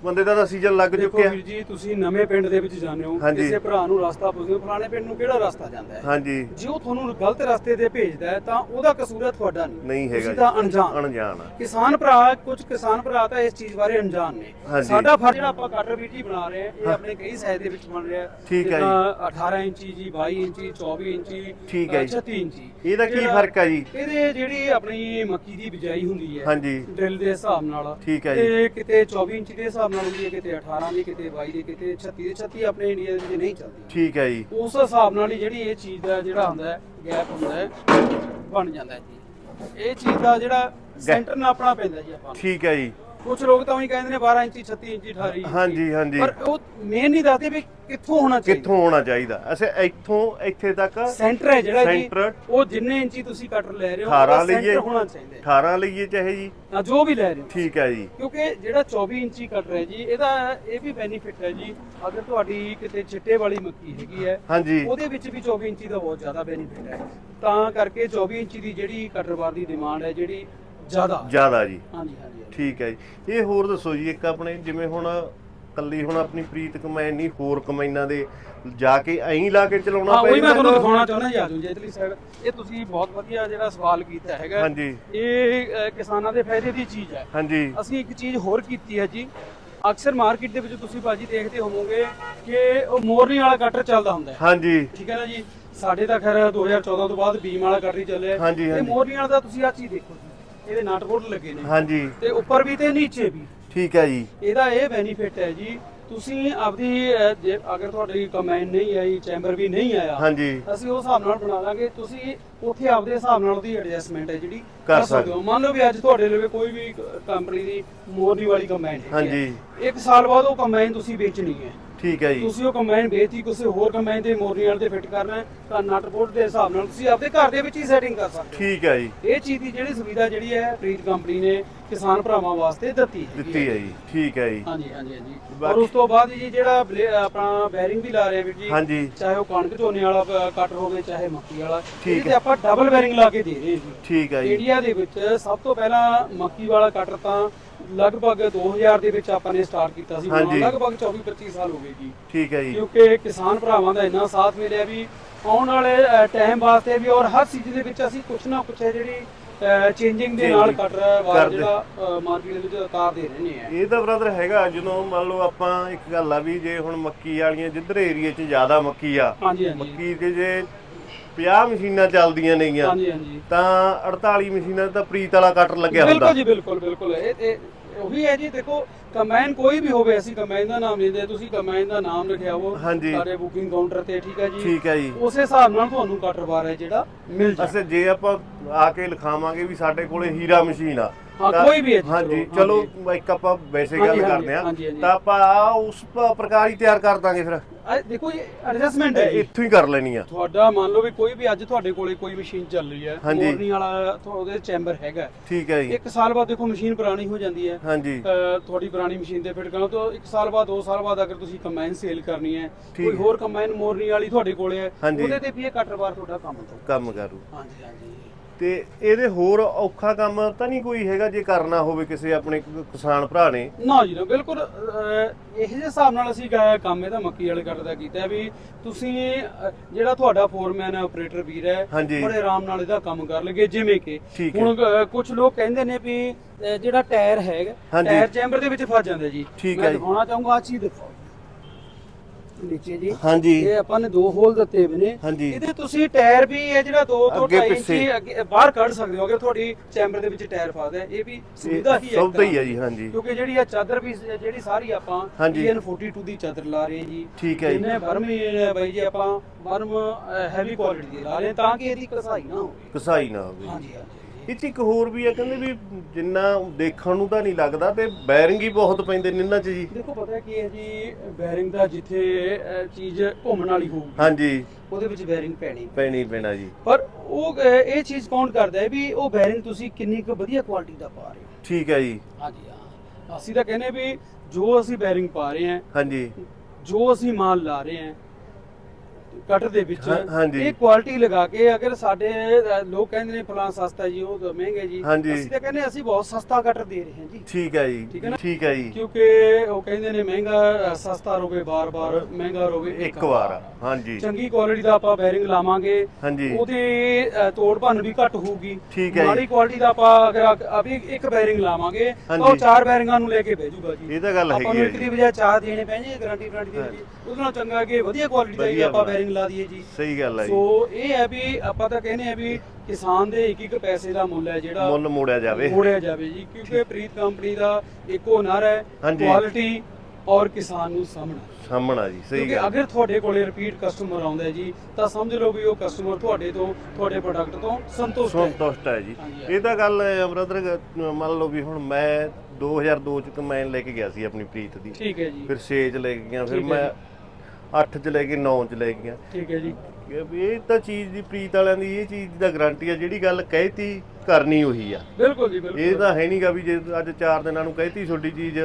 ਬੰਦੇ ਦਾ ਤਾਂ ਸੀਜ਼ਨ ਲੱਗ ਦੇਖੋ ਚੁੱਕਿਆ। ਵੀਰ ਜੀ ਤੁਸੀਂ ਨਵੇਂ ਪਿੰਡ ਦੇ ਵਿੱਚ ਜਾਂਦੇ ਹੋ ਹਾਂਜੀ। ਕਿਸੇ ਭਰਾ ਨੂੰ ਰਸਤਾ ਪੁੱਛਦੇ ਹੋ ਫਲਾਣੇ ਪਿੰਡ ਨੂੰ ਕਿਹੜਾ ਰਸਤਾ ਜਾਂਦਾ ਹੈ? ਹਾਂਜੀ। ਜੇ ਉਹ ਤੁਹਾਨੂੰ ਗਲਤ ਰਸਤੇ ਤੇ ਭੇਜਦਾ ਹੈ ਤਾਂ ਉਹਦਾ ਕਸੂਰ ਹੈ ਤੁਹਾਡਾ ਨਹੀਂ। ਨਹੀਂ ਹੈਗਾ ਤੁਸੀਂ। ਤਾਂ ਅਣਜਾਣ। ਅਣਜਾਣ ਆ। ਕਿਸਾਨ ਭਰਾ ਕੁਝ ਕਿਸਾਨ ਭਰਾ ਤਾਂ ਇਸ ਚੀਜ਼ ਬਾਰੇ ਅਣਜਾਣ ਨੇ। ਹਾਂਜੀ। ਸਾਡਾ ਫਰਜ਼ ਜਿਹੜਾ ਆਪਾਂ ਕਟਰ ਵੀਟੀ ਬਣਾ ਰਹੇ ਹਾਂ ਇਹ ਆਪਣੇ ਕਈ ਸਾਈਜ਼ ਦੇ ਵਿੱਚ ਬਣ ਰਿਹਾ ਠੀਕ ਹੈ ਜੀ। ਜਿੱਦਾਂ 18 ਇੰਚੀ ਜੀ 22 ਇੰਚੀ 24 ਇੰਚੀ ਠੀਕ ਹੈ ਜੀ। 36 ਇੰਚੀ। ਇਹਦਾ ਕੀ ਜਿਹੜਾ- ਫ਼ਰਕ ਆ ਜੀ? ਇਹਦੇ ਜਿਹੜੀ ਆਪਣੀ ਮੱਕੀ ਦੀ ਬਿਜਾਈ ਹੁੰਦੀ ਹੈ ਹਾਂਜੀ। ਡਰਿਲ ਦੇ ਹਿਸਾਬ ਨਾਲ। ਠੀਕ ਹੈ ਜੀ। ਤੇ ਕਿਤੇ 24 ਇੰਚ ਦੇ ਹਿਸਾਬ ਨਾਲ ਹੁੰਦੀ ਹੈ ਕਿਤੇ 18 ਦੀ ਕਿਤੇ 22 ਦੀ ਕਿਤੇ 36 ਦੀ 36 ਆਪਣੇ ਇੰਡੀਆ ਦੇ ਵਿੱਚ ਨਹੀਂ ਚੱਲਦੀ। ਠੀਕ ਹੈ ਜੀ। ਉਸ ਹਿਸਾਬ ਨਾਲ ਹੀ ਜਿਹੜੀ ਇਹ ਚੀਜ਼ ਦਾ ਜਿਹੜਾ ਹੁੰਦਾ ਹੈ ਗੈਪ ਹੁੰਦਾ ਹੈ ਬਣ ਜਾਂਦਾ ਹੈ ਜੀ। ਇਹ ਚੀਜ਼ ਦਾ ਜਿਹੜਾ ਸੈਂਟਰ ਨਾਪਣਾ ਪੈਂਦਾ ਜੀ ਆਪਾਂ। ਠੀਕ ਹੈ ਜੀ। ਕੁਝ ਲੋਕ ਤਾਂ ਉਹੀ ਕਹਿੰਦੇ ਨੇ 12 ਇੰਚੀ 36 ਇੰਚੀ 18 ਇੰਚੀ। ਹਾਂਜੀ ਹਾਂਜੀ। ਪਰ ਉਹ ਮੇਨ ਨਹੀਂ ਦੱਸਦੇ ਵੀ ਕਿੱਥੋਂ ਹੋਣਾ ਚਾਹੀਦਾ। ਕਿੱਥੋਂ ਹੋਣਾ ਚਾਹੀਦਾ। ਅਸੀਂ ਇੱਥੋਂ ਇੱਥੇ ਤੱਕ ਸੈਂਟਰ ਹੈ ਜਿਹੜਾ ਜੀ ਉਹ ਜਿੰਨੇ ਇੰਚੀ ਤੁਸੀਂ ਕਟਰ ਲੈ ਰਹੇ ਹੋ 18 ਉਹਦਾ ਲਈਏ। ਸੈਂਟਰ ਹੋਣਾ ਚਾਹੀਦਾ। ਹੈ। 18 ਲਈਏ ਚਾਹੇ ਜੀ। ਹਾਂ, ਜੋ ਵੀ ਲੈ ਰਹੇ ਹੋ। ਠੀਕ ਹੈ ਜੀ। ਕਿਉਂਕਿ ਜਿਹੜਾ 24 ਇੰਚੀ ਕਟਰ ਹੈ ਜੀ ਇਹਦਾ ਇਹ ਵੀ ਬੈਨੀਫਿਟ ਹੈ ਜੀ ਅਗਰ ਤੁਹਾਡੀ ਕਿਤੇ ਚਿੱਟੇ ਵਾਲੀ ਮੱਕੀ ਹੈਗੀ ਹੈ ਹਾਂਜੀ। ਉਹਦੇ ਵਿੱਚ ਵੀ 24 ਇੰਚੀ ਦਾ ਬਹੁਤ ਜ਼ਿਆਦਾ ਬੈਨੀਫਿਟ ਹੈ। ਤਾਂ ਕਰਕੇ 24 ਇੰਚੀ ਦੀ ਜਿਹੜੀ ਕਟਰ ਬਾਰ ਦੀ ਡਿਮਾਂਡ ਹੈ ਜਿਹੜੀ ਜ਼ਿਆਦਾ। ਜ਼ਿਆਦਾ ਜੀ। ਹਾਂਜੀ ਹਾਂਜੀ। ਠੀਕ ਹੈ ਜੀ। ਇਹ ਹੋਰ ਦੱਸੋ ਜੀ ਇੱਕ ਆਪਣੇ ਜਿਵੇਂ ਹੁਣ ਕੱਲੀ ਹੁਣ ਆਪਣੀ ਪ੍ਰੀਤ ਕਮੈਨ ਨਹੀਂ ਹੋਰ ਕਮੈਨਾਂ ਦੇ ਜਾ ਕੇ ਐਂ ਲਾ ਕੇ ਚਲਾਉਣਾ ਹਾਂ ਉਹੀ ਮੈਂ ਤੁਹਾਨੂੰ? ਦਿਖਾਉਣਾ ਚਾਹੁੰਦਾ ਜੀ ਆਜੋ ਜੀ ਇਧਰਲੀ ਸਾਈਡ ਇਹ ਤੁਸੀਂ ਬਹੁਤ ਵਧੀਆ ਜਿਹੜਾ ਸਵਾਲ ਕੀਤਾ ਹੈਗਾ। ਹਾਂਜੀ। ਇਹ ਅ, ਕਿਸਾਨਾਂ ਦੇ ਫਾਇਦੇ ਦੀ ਚੀਜ਼ ਹੈ। ਹਾਂਜੀ। ਅਸੀਂ ਇੱਕ ਚੀਜ਼ ਹੋਰ ਕੀਤੀ ਹੈ ਜੀ। ਅਕਸਰ ਮਾਰਕੀਟ ਦੇ ਵਿੱਚ ਤੁਸੀਂ ਬਾਜੀ ਦੇਖਦੇ ਹੋਵੋਗੇ ਕਿ ਉਹ ਮੋਰਨੀ ਵਾਲਾ ਕਟਰ ਚੱਲਦਾ ਹੁੰਦਾ ਹੈ। ਹਾਂਜੀ। ਠੀਕ ਹੈ ਨਾ ਜੀ? ਸਾਡੇ ਤਾਂ ਖੈਰ 2014 ਤੋਂ ਬਾਅਦ ਬੀਮ ਵਾਲਾ ਕਟਰ ਹੀ ਚੱਲਿਆ। ਹਾਂਜੀ, ਇਹ ਹਾਂਜੀ। ਮੋਰਨੀ ਵਾਲਾ ਦਾ ਤੁਸੀਂ ਆ ਚੀਜ਼ ਦੇਖੋ ਜੀ। ਇਹਦੇ ਨਟ ਬੋਲਟ ਲੱਗੇ ਨੇ। ਹਾਂਜੀ। ਤੇ ਉੱਪਰ ਵੀ ਤੇ ਨੀਚੇ ਵੀ। ਠੀਕ ਹੈ ਜੀ। ਇਹਦਾ ਇਹ ਬੈਨੀਫਿਟ ਹੈ ਜੀ ਤੁਸੀਂ ਆਪਦੀ ਅਹ, ਜੇ ਅਗਰ ਤੁਹਾਡੀ ਕਮੈਨ ਨਹੀਂ ਆਈ ਚੈਂਬਰ ਵੀ ਨਹੀਂ ਆਇਆ ਹਾਂਜੀ। ਅਸੀਂ ਉਸ ਹਿਸਾਬ ਨਾਲ ਬਣਾ ਲਾਂਗੇ। ਤੁਸੀਂ ਉੱਥੇ ਆਪਦੇ ਹਿਸਾਬ ਨਾਲ ਉਹਦੀ ਐਡਜਸਟਮੈਂਟ ਹੈ ਜਿਹੜੀ ਕਰ ਸਕਦੇ ਹੋ। ਮੰਨ ਲਓ ਵੀ ਅੱਜ ਤੁਹਾਡੇ ਲਈ ਕੋਈ ਵੀ ਕੰਪਨੀ ਦੀ ਮੋਰਨੀ ਵਾਲੀ ਕਮੈਨ ਹੈ। ਹਾਂਜੀ। ਇੱਕ ਸਾਲ ਬਾਅਦ ਉਹ ਕਮੈਨ ਤੁਸੀਂ ਵੇਚਣੀ ਹੈ। ਠੀਕ ਹੈ ਜੀ। ਤੁਸੀਂ ਉਹ ਕੰਬਾਈਨ ਵੇਚੀ ਕਿਸੇ ਹੋਰ ਕੰਬਾਈਨ ਦੇ ਮੋਰਨੀ ਵਾਲੇ ਤੇ ਫਿੱਟ ਕਰਨਾ ਹੈ, ਤਾਂ ਨਟ ਬੋਲਟ ਦੇ ਹਿਸਾਬ ਨਾਲ ਤੁਸੀਂ ਆਪਦੇ ਘਰ ਦੇ ਵਿੱਚ ਹੀ ਸੈਟਿੰਗ ਕਰ ਸਕਦੇ ਠੀਕ ਹੈ ਜੀ। ਹੋ ਇਹ ਚੀਜ਼ ਦੀ ਜਿਹੜੀ ਸੁਵਿਧਾ ਜਿਹੜੀ ਹੈ ਪ੍ਰੀਤ ਕੰਪਨੀ ਨੇ ਕਿਸਾਨ ਭਰਾਵਾਂ ਵਾਸਤੇ ਦਿੱਤੀ ਹੈਗੀ ਦਿੱਤੀ ਹੈ ਜੀ। ਠੀਕ ਹੈ ਜੀ। ਹਾਂਜੀ ਹਾਂਜੀ ਹਾਂਜੀ। ਔਰ ਉਸ ਤੋਂ ਬਾਅਦ ਜੀ ਜਿਹੜਾ ਬਲੇ- ਆਪਣਾ ਬੈਰਿੰਗ ਵੀ ਲਾ ਰਹੇ ਵੀਰ ਜੀ ਹਾਂਜੀ। ਚਾਹੇ ਉਹ ਕਣਕ ਝੋਨੇ ਵਾਲਾ ਕਟਰ ਹੋਵੇ ਚਾਹੇ ਮੱਕੀ ਵਾਲਾ ਠੀਕ ਇਹਦੇ ਹੈ। ਤੇ ਆਪਾਂ ਡਬਲ ਬੈਰਿੰਗ ਲਾ ਕੇ ਦੇ ਰਹੇ ਹਾਂ ਜੀ। ਠੀਕ ਹੈ ਜੀ। ਇੰਡੀਆ ਦੇ ਵਿੱਚ ਸਭ ਤੋਂ ਪਹਿਲਾਂ ਮੱਕੀ ਵਾਲਾ ਕਟਰ ਤਾਂ ਲਗਭਗ 2000 ਦੇ ਵਿੱਚ ਆਪਾਂ ਨੇ ਸਟਾਰਟ ਕੀਤਾ ਸੀ। ਹਾਂਜੀ। ਲਗਭਗ 24 25 ਸਾਲ ਹੋ ਗਏ ਜੀ। ਠੀਕ ਹੈ ਜੀ। ਕਿਉਂਕਿ ਕਿਸਾਨ ਭਰਾਵਾਂ ਦਾ ਇੰਨਾ ਸਾਥ ਮਿਲਿਆ ਵੀ ਆਉਣ ਵਾਲੇ ਟਾਈਮ ਵਾਸਤੇ ਵੀ ਔਰ ਹਰ ਸੀਜ਼ਨ ਦੇ ਵਿੱਚ ਅਸੀਂ ਕੁਛ ਨਾ ਕੁਛ ਹੈ ਜਿਹੜੀ ਚੇਂਜਿੰਗ ਦੇ ਨਾਲ Changing ਕਟਰ ਵਾਰ ਕਰਦੇ। ਜਿਹੜਾ ਮਾਰਕੀਟ ਦੇ ਵਿੱਚ ਉਤਾਰ ਦੇ ਰਹੇ ਨੇ। ਇਹ ਤਾਂ ਬ੍ਰਦਰ ਹੈਗਾ ਜਦੋਂ ਮੰਨ ਲਓ ਆਪਾਂ ਇੱਕ ਗੱਲ ਆ ਵੀ ਜੇ ਹੁਣ ਮੱਕੀ ਵਾਲੀਆਂ ਜਿੱਧਰ ਏਰੀਏ 'ਚ ਜ਼ਿਆਦਾ ਮੱਕੀ ਆ ਹਾਂਜੀ ਹਾਂਜੀ। ਮੱਕੀ ਦੇ ਜੇ 50 ਮਸ਼ੀਨਾਂ ਚੱਲਦੀਆਂ ਨੇਗੀਆਂ ਹਾਂਜੀ ਹਾਂਜੀ। ਤਾਂ 48 ਮਸ਼ੀਨਾਂ ਦਾ ਪ੍ਰੀਤ ਵਾਲਾ ਕਟਰ ਲੱਗਿਆ ਹੁੰਦਾ। ਬਿਲਕੁਲ ਜੀ ਬਿਲਕੁਲ ਬਿਲਕੁਲ। ਇਹ ਤੇ ਉਹੀ ਹੈ ਜੀ ਦੇਖੋ ਕਮੈਨ ਕੋਈ ਵੀ ਹੋਵੇ ਅਸੀਂ ਕਮੈਨ ਦਾ ਨਾਮ ਲੈਂਦੇ ਤੁਸੀਂ ਕਮੈਨ ਦਾ ਨਾਮ ਲਿਖਿਆ ਉਹ ਹਾਂਜੀ। ਸਾਡੇ ਬੁਕਿੰਗ ਕਾਊਂਟਰ ਤੇ ਠੀਕ ਹੈ ਜੀ? ਠੀਕ ਹੈ ਜੀ। ਉਸੇ ਹਿਸਾਬ ਨਾਲ ਤੁਹਾਨੂੰ ਕਟਰ ਬਾਰ ਹੈ ਜਿਹੜਾ ਮਿਲ ਜਾਏ। ਅਸੇ ਜੇ ਆਪਾਂ ਆ ਕੇ ਲਿਖਾਵਾਂਗੇ ਵੀ ਸਾਡੇ ਕੋਲੇ ਹੀਰਾ ਮਸ਼ੀਨ ਆ ਹਾਂ, ਤਾਂ- ਕੋਈ ਵੀ ਹੈ ਜੀ, ਹਾਂਜੀ ਚਲੋ, ਇੱਕ ਆਪਾਂ ਵੈਸੇ ਗੱਲ ਹਾਂਜੀ, ਕਰਦੇ ਆ ਹਾਂਜੀ, ਹਾਂਜੀ। ਤਾਂ ਆਪਾਂ ਉਸ ਪ- ਪ੍ਰਕਾਰ ਹੀ ਤਿਆਰ ਕਰ ਦਾਂਗੇ ਫਿਰ। ਦੇਖੋ ਇਹ ਐਡਜਸਟਮੈਂਟ ਹੈ ਇਹ ਜੀ। ਇੱਥੋਂ ਹੀ ਕਰ ਲੈਣੀ ਆ। ਤੁਹਾਡਾ ਮੰਨ ਲਓ ਵੀ ਕੋਈ ਵੀ ਅੱਜ ਤੁਹਾਡੇ ਕੋਲੇ ਕੋਈ ਮਸ਼ੀਨ ਚੱਲ ਰਹੀ ਹੈ ਹਾਂਜੀ। ਮੋਰਨੀ ਵਾਲਾ ਤੁਹਾ- ਉਹਦੇ ਚੈਂਬਰ ਹੈਗਾ। ਠੀਕ ਹੈ ਜੀ। ਇੱਕ ਸਾਲ ਬਾਅਦ ਦੇਖੋ ਮਸ਼ੀਨ ਪੁਰਾਣੀ ਹੋ ਜਾਂਦੀ ਹੈ। ਹਾਂਜੀ। ਤੁਹਾਡੀ ਪੁਰਾਣੀ ਮਸ਼ੀਨ ਤੇ ਫਿੱਟ ਕਰਨਾ ਤਾਂ ਇੱਕ ਸਾਲ ਬਾਅਦ ਦੋ ਸਾਲ ਬਾਅਦ ਅਗਰ ਤੁਸੀਂ ਕੰਬਾਈਨ ਸੇਲ ਕਰਨੀ ਹੈ ਠੀਕ ਕੋਈ ਹੈ। ਹੋਰ ਕੰਬਾਈਨ ਮੋਰਨੀ ਵਾਲੀ ਤੁਹਾਡੇ ਕੋਲੇ ਹੈ ਹਾਂਜੀ। ਉਹਦੇ ਤੇ ਵੀ ਇਹ ਕਟਰ ਬਾਰ ਤੁਹਾਡਾ ਕੰਮ ਤੋਂ ਕੰਮ ਕਰੂ। ਹਾਂਜੀ ਹਾਂਜੀ। ਤੇ ਇਹਦੇ ਹੋਰ ਔਖਾ ਕੰਮ ਤਾਂ ਨਹੀਂ ਕੋਈ ਹੈਗਾ ਜੇ ਕਰਨਾ ਹੋਵੇ ਕਿਸੇ ਆਪਣੇ ਕ- ਕਿਸਾਨ ਭਰਾ ਨੇ ਨਾ ਜੀ ਨਾ ਬਿਲਕੁਲ ਅਹ, ਇਹੋ ਜਿਹੇ ਹਿਸਾਬ ਨਾਲ ਅਸੀਂ ਕ- ਕੰਮ ਇਹਦਾ ਮੱਕੀ ਵਾਲੇ ਕੱਟ ਦਾ ਕੀਤਾ ਹੈ ਵੀ ਤੁਸੀਂ ਅਹ, ਜਿਹੜਾ ਤੁਹਾਡਾ ਫੋਰਮੈਨ ਆਪਰੇਟਰ ਵੀਰ ਹੈ ਹਾਂਜੀ। ਬੜੇ ਆਰਾਮ ਨਾਲ ਇਹਦਾ ਕੰਮ ਕਰ ਲਗੇ ਜਿਵੇਂ ਕਿ ਠੀਕ ਹੈ। ਕੁਝ ਲੋਕ ਕਹਿੰਦੇ ਨੇ ਵੀ ਅਹ, ਜਿਹੜਾ ਟਾਇਰ ਹੈਗਾ ਹਾਂਜੀ। ਟਾਇਰ ਚੈਂਬਰ ਦੇ ਵਿੱਚ ਫਸ ਜਾਂਦਾ ਜੀ ਠੀਕ ਮੈਂ ਹੈ ਜੀ। ਦਿਖਾਉਣਾ ਚਾਹੂੰਗਾ ਆ ਚੀਜ਼ ਦੇਖੋ ਨੀਚੇ ਜੀ। ਹਾਂਜੀ। ਇਹ ਆਪਾਂ ਨੇ ਦੋ ਹੋਲ ਦਿੱਤੇ ਹੋਏ ਨੇ। ਹਾਂਜੀ। ਇਹਦੇ ਤੁਸੀਂ ਟਾਇਰ ਵੀ ਹੈ ਜਿਹੜਾ 2 ਤੋਂ ਅੱਗੇ 2.5 ਪਿੱਛੇ। ਇੰਚੀ ਅੱਗੇ ਬਾਹਰ ਕੱਢ ਸਕਦੇ ਹੋ ਅਗਰ ਤੁਹਾਡੀ ਚੈਂਬਰ ਦੇ ਵਿੱਚ ਟਾਇਰ ਫਸਦਾ ਹੈ ਇਹ ਵੀ ਸੁਵਿਧਾ ਹੀ ਹੈ ਇੱਕ ਸੁਵਿਧਾ ਹੀ ਹੈ ਜੀ ਹਾਂਜੀ। ਕਿਉਂਕਿ ਜਿਹੜੀ ਆ ਚਾਦਰ ਵੀ ਸ- ਜਿਹੜੀ ਸਾਰੀ ਆਪਾਂ ਹਾਂਜੀ। EN42 ਦੀ ਚਾਦਰ ਲਾ ਰਹੇ ਹਾਂ ਜੀ। ਠੀਕ ਹੈ ਜੀ। ਇਹਨੇ ਬਰਮ ਹੀ ਹੈ ਬਾਈ ਜੀ ਆਪਾਂ ਬਰਮ ਹੈਵੀ ਕੁਆਲਿਟੀ ਦੀ ਲਾ ਰਹੇ ਹਾਂ ਤਾਂ ਕਿ ਇਹਦੀ ਕਸਾਈ ਨਾ ਹੋਵੇ। ਕਸਾਈ ਨਾ ਹੋਵੇ। ਹਾਂਜੀ ਹਾਂਜੀ। ਇਹ 'ਚ ਇੱਕ ਹੋਰ ਵੀ ਆ ਕਹਿੰਦੇ ਵੀ ਜਿੰਨਾ ਦੇਖਣ ਨੂੰ ਤਾਂ ਨਹੀਂ ਲੱਗਦਾ ਤੇ ਬੈਰਿੰਗ ਹੀ ਬਹੁਤ ਪੈਂਦੇ ਨੇ ਇਹਨਾਂ 'ਚ ਜੀ। ਦੇਖੋ ਪਤਾ ਕੀ ਹੈ ਜੀ ਬੈਰਿੰਗ ਦਾ ਜਿੱਥੇ ਅਹ, ਚੀਜ਼ ਘੁੰਮਣ ਵਾਲੀ ਹੋਊਗੀ ਹਾਂਜੀ। ਉਹਦੇ ਵਿੱਚ ਬੈਰਿੰਗ ਪੈਣੀ। ਪੈਣੀ ਪੈਣਾ ਜੀ। ਪਰ ਉਹ ਅਹ, ਇਹ ਚੀਜ਼ ਕਾਊਂਟ ਕਰਦਾ ਹੈ ਵੀ ਉਹ ਬੈਰਿੰਗ ਤੁਸੀਂ ਕਿੰਨੀ ਕੁ ਵਧੀਆ ਕੁਆਲਿਟੀ ਦਾ ਪਾ ਰਹੇ ਹੋ? ਠੀਕ ਹੈ ਜੀ। ਹਾਂਜੀ ਹਾਂ। ਅਸੀਂ ਤਾਂ ਕਹਿੰਦੇ ਵੀ ਜੋ ਅਸੀਂ ਬੈਰਿੰਗ ਪਾ ਰਹੇ ਹਾਂ ਹਾਂਜੀ। ਜੋ ਅਸੀਂ ਮਾਲ ਲਾ ਰਹੇ ਹਾਂ ਕਟਰ ਦੇ ਵਿੱਚ ਹਾਂ- ਹਾਂਜੀ। ਇਹ ਕੁਆਲਿਟੀ ਲਗਾ ਕੇ ਅਗਰ ਸਾਡੇ ਲੋਕ ਕਹਿੰਦੇ ਨੇ ਫਲਾਂ ਸਸਤਾ ਜੀ ਉਹ ਤਾਂ ਮਹਿੰਗਾ ਜੀ ਹਾਂਜੀ। ਅਸੀਂ ਤਾਂ ਕਹਿੰਦੇ ਅਸੀਂ ਬਹੁਤ ਸਸਤਾ ਕਟਰ ਦੇ ਰਹੇ ਹਾਂ ਜੀ ਠੀਕ ਹੈ ਜੀ ਠੀਕ ਹੈ ਨਾ? ਠੀਕ ਹੈ ਜੀ ਕਿਉਂਕਿ ਉਹ ਕਹਿੰਦੇ ਨੇ ਮਹਿੰਗਾ ਸਸਤਾ ਰੋਵੇ ਬਾਰ-ਬਾਰ ਮਹਿੰਗਾ ਰੋਵੇ ਇੱਕ ਵਾਰ ਹਾਂਜੀ ਚੰਗੀ ਕੁਆਲਿਟੀ ਦਾ ਆਪਾਂ ਬੈਰਿੰਗ ਲਾਵਾਂਗੇ ਹਾਂਜੀ ਉਹਦੀ ਤੋੜ ਭੰਨ ਵੀ ਘੱਟ ਹੋਊਗੀ ਠੀਕ ਹੈ ਜੀ। ਮਾੜੀ ਕੁਆਲਿਟੀ ਦਾ ਆਪਾਂ ਅਗਰ ਅਭੀ ਇੱਕ ਬੈਰਿੰਗ ਲਾਵਾਂਗੇ ਤਾਂ ਉਹ ਹਾਂਜੀ। ਚਾਰ ਬੈਰਿੰਗਾਂ ਨੂੰ ਲੈ ਕੇ ਭੇਜੂਗਾ ਜੀ ਇਹ ਤਾਂ ਗੱਲ ਆਪਾਂ ਹੈਗੀ ਨੂੰ ਹੈ ਇੱਕ ਜੀ ਦੀ ਬਜਾਏ ਚਾਰ ਦੇਣੇ ਪੈਣਗੇ ਗਾਰੰਟੀ ਵਾਰੰਟੀ ਦੇ ਉਹਦੇ ਨਾਲ ਚੰਗਾ ਕਿ ਵਧੀਆ ਕੁਆਲਿਟੀ ਦਾ ਹੀ ਵਧੀਆ ਆਪਾਂ ਬਣਾ। ਬੈਰਿੰਗ ਲਾ ਦਈਏ ਜੀ। ਸਹੀ ਗੱਲ ਹੈ ਜੀ। ਸੋ ਇਹ ਹੈ ਵੀ ਆਪਾਂ ਤਾਂ ਕਹਿੰਦੇ ਆ ਵੀ ਕਿਸਾਨ ਦੇ ਇੱਕ ਇੱਕ ਪੈਸੇ ਦਾ ਮੁੱਲ ਹੈ ਜਿਹੜਾ ਮੁੱਲ ਮੋੜਿਆ ਜਾਵੇ। ਮੋੜਿਆ ਜਾਵੇ ਜੀ ਕਿਉਂਕਿ ਪ੍ਰੀਤ ਕੰਪਨੀ ਦਾ ਇੱਕੋ ਨਾਰਾ ਹੈ। ਕੁਆਲਿਟੀ ਔਰ ਕਿਸਾਨ ਨੂੰ ਸਾਹਮਣਾ ਸਾਹਮਣਾ ਜੀ ਸਹੀ ਕਿਉਂਕਿ ਅਗਰ ਤੁਹਾਡੇ ਕੋਲੇ ਰਿਪੀਟ ਕਸਟਮਰ ਆਉਂਦਾ ਹੈ ਜੀ ਤਾਂ ਸਮਝ ਲਓ ਵੀ ਉਹ ਕਸਟਮਰ ਤੁਹਾਡੇ ਤੋਂ ਤੁਹਾਡੇ ਪ੍ਰੋਡਕਟ ਤੋਂ ਸੰਤੁਸ਼ਟ ਹੈ। ਸੰਤੁਸ਼ਟ ਹੈ ਜੀ। ਇਹ ਤਾਂ ਗੱਲ ਬ੍ਰਦਰ ਮੰਨ ਲਓ ਵੀ ਹੁਣ ਮੈਂ 2002 ਚ ਕਮੈਨ ਲੈ ਕੇ ਗਿਆ ਸੀ ਆਪਣੀ ਪ੍ਰੀਤ ਦੀ। ਠੀਕ ਹੈ ਜੀ। ਫਿਰ 6 ਚ ਲੈ ਕੇ ਗਿਆ ਫਿਰ ਮੈਂ 8 ਚ ਲੈ ਕੇ 9 ਚ ਲੈ ਗਿਆ ਠੀਕ ਹੈ ਜੀ। ਇਹ ਤਾਂ ਚੀਜ਼ ਦੀ ਪ੍ਰੀਤ ਵਾਲਿਆਂ ਦੀ ਇਹ ਚੀਜ਼ ਦਾ ਗਾਰੰਟੀ ਆ ਜਿਹੜੀ ਗੱਲ ਕਹਿਤੀ ਕਰਨੀ ਉਹੀ ਆ। ਬਿਲਕੁਲ ਜੀ ਬਿਲਕੁਲ। ਇਹ ਤਾਂ ਹੈ ਨਹੀਂਗਾ ਵੀ ਜੇ ਅੱਜ 4 ਦਿਨਾਂ ਨੂੰ ਕਹਿਤੀ ਤੁਹਾਡੀ ਚੀਜ਼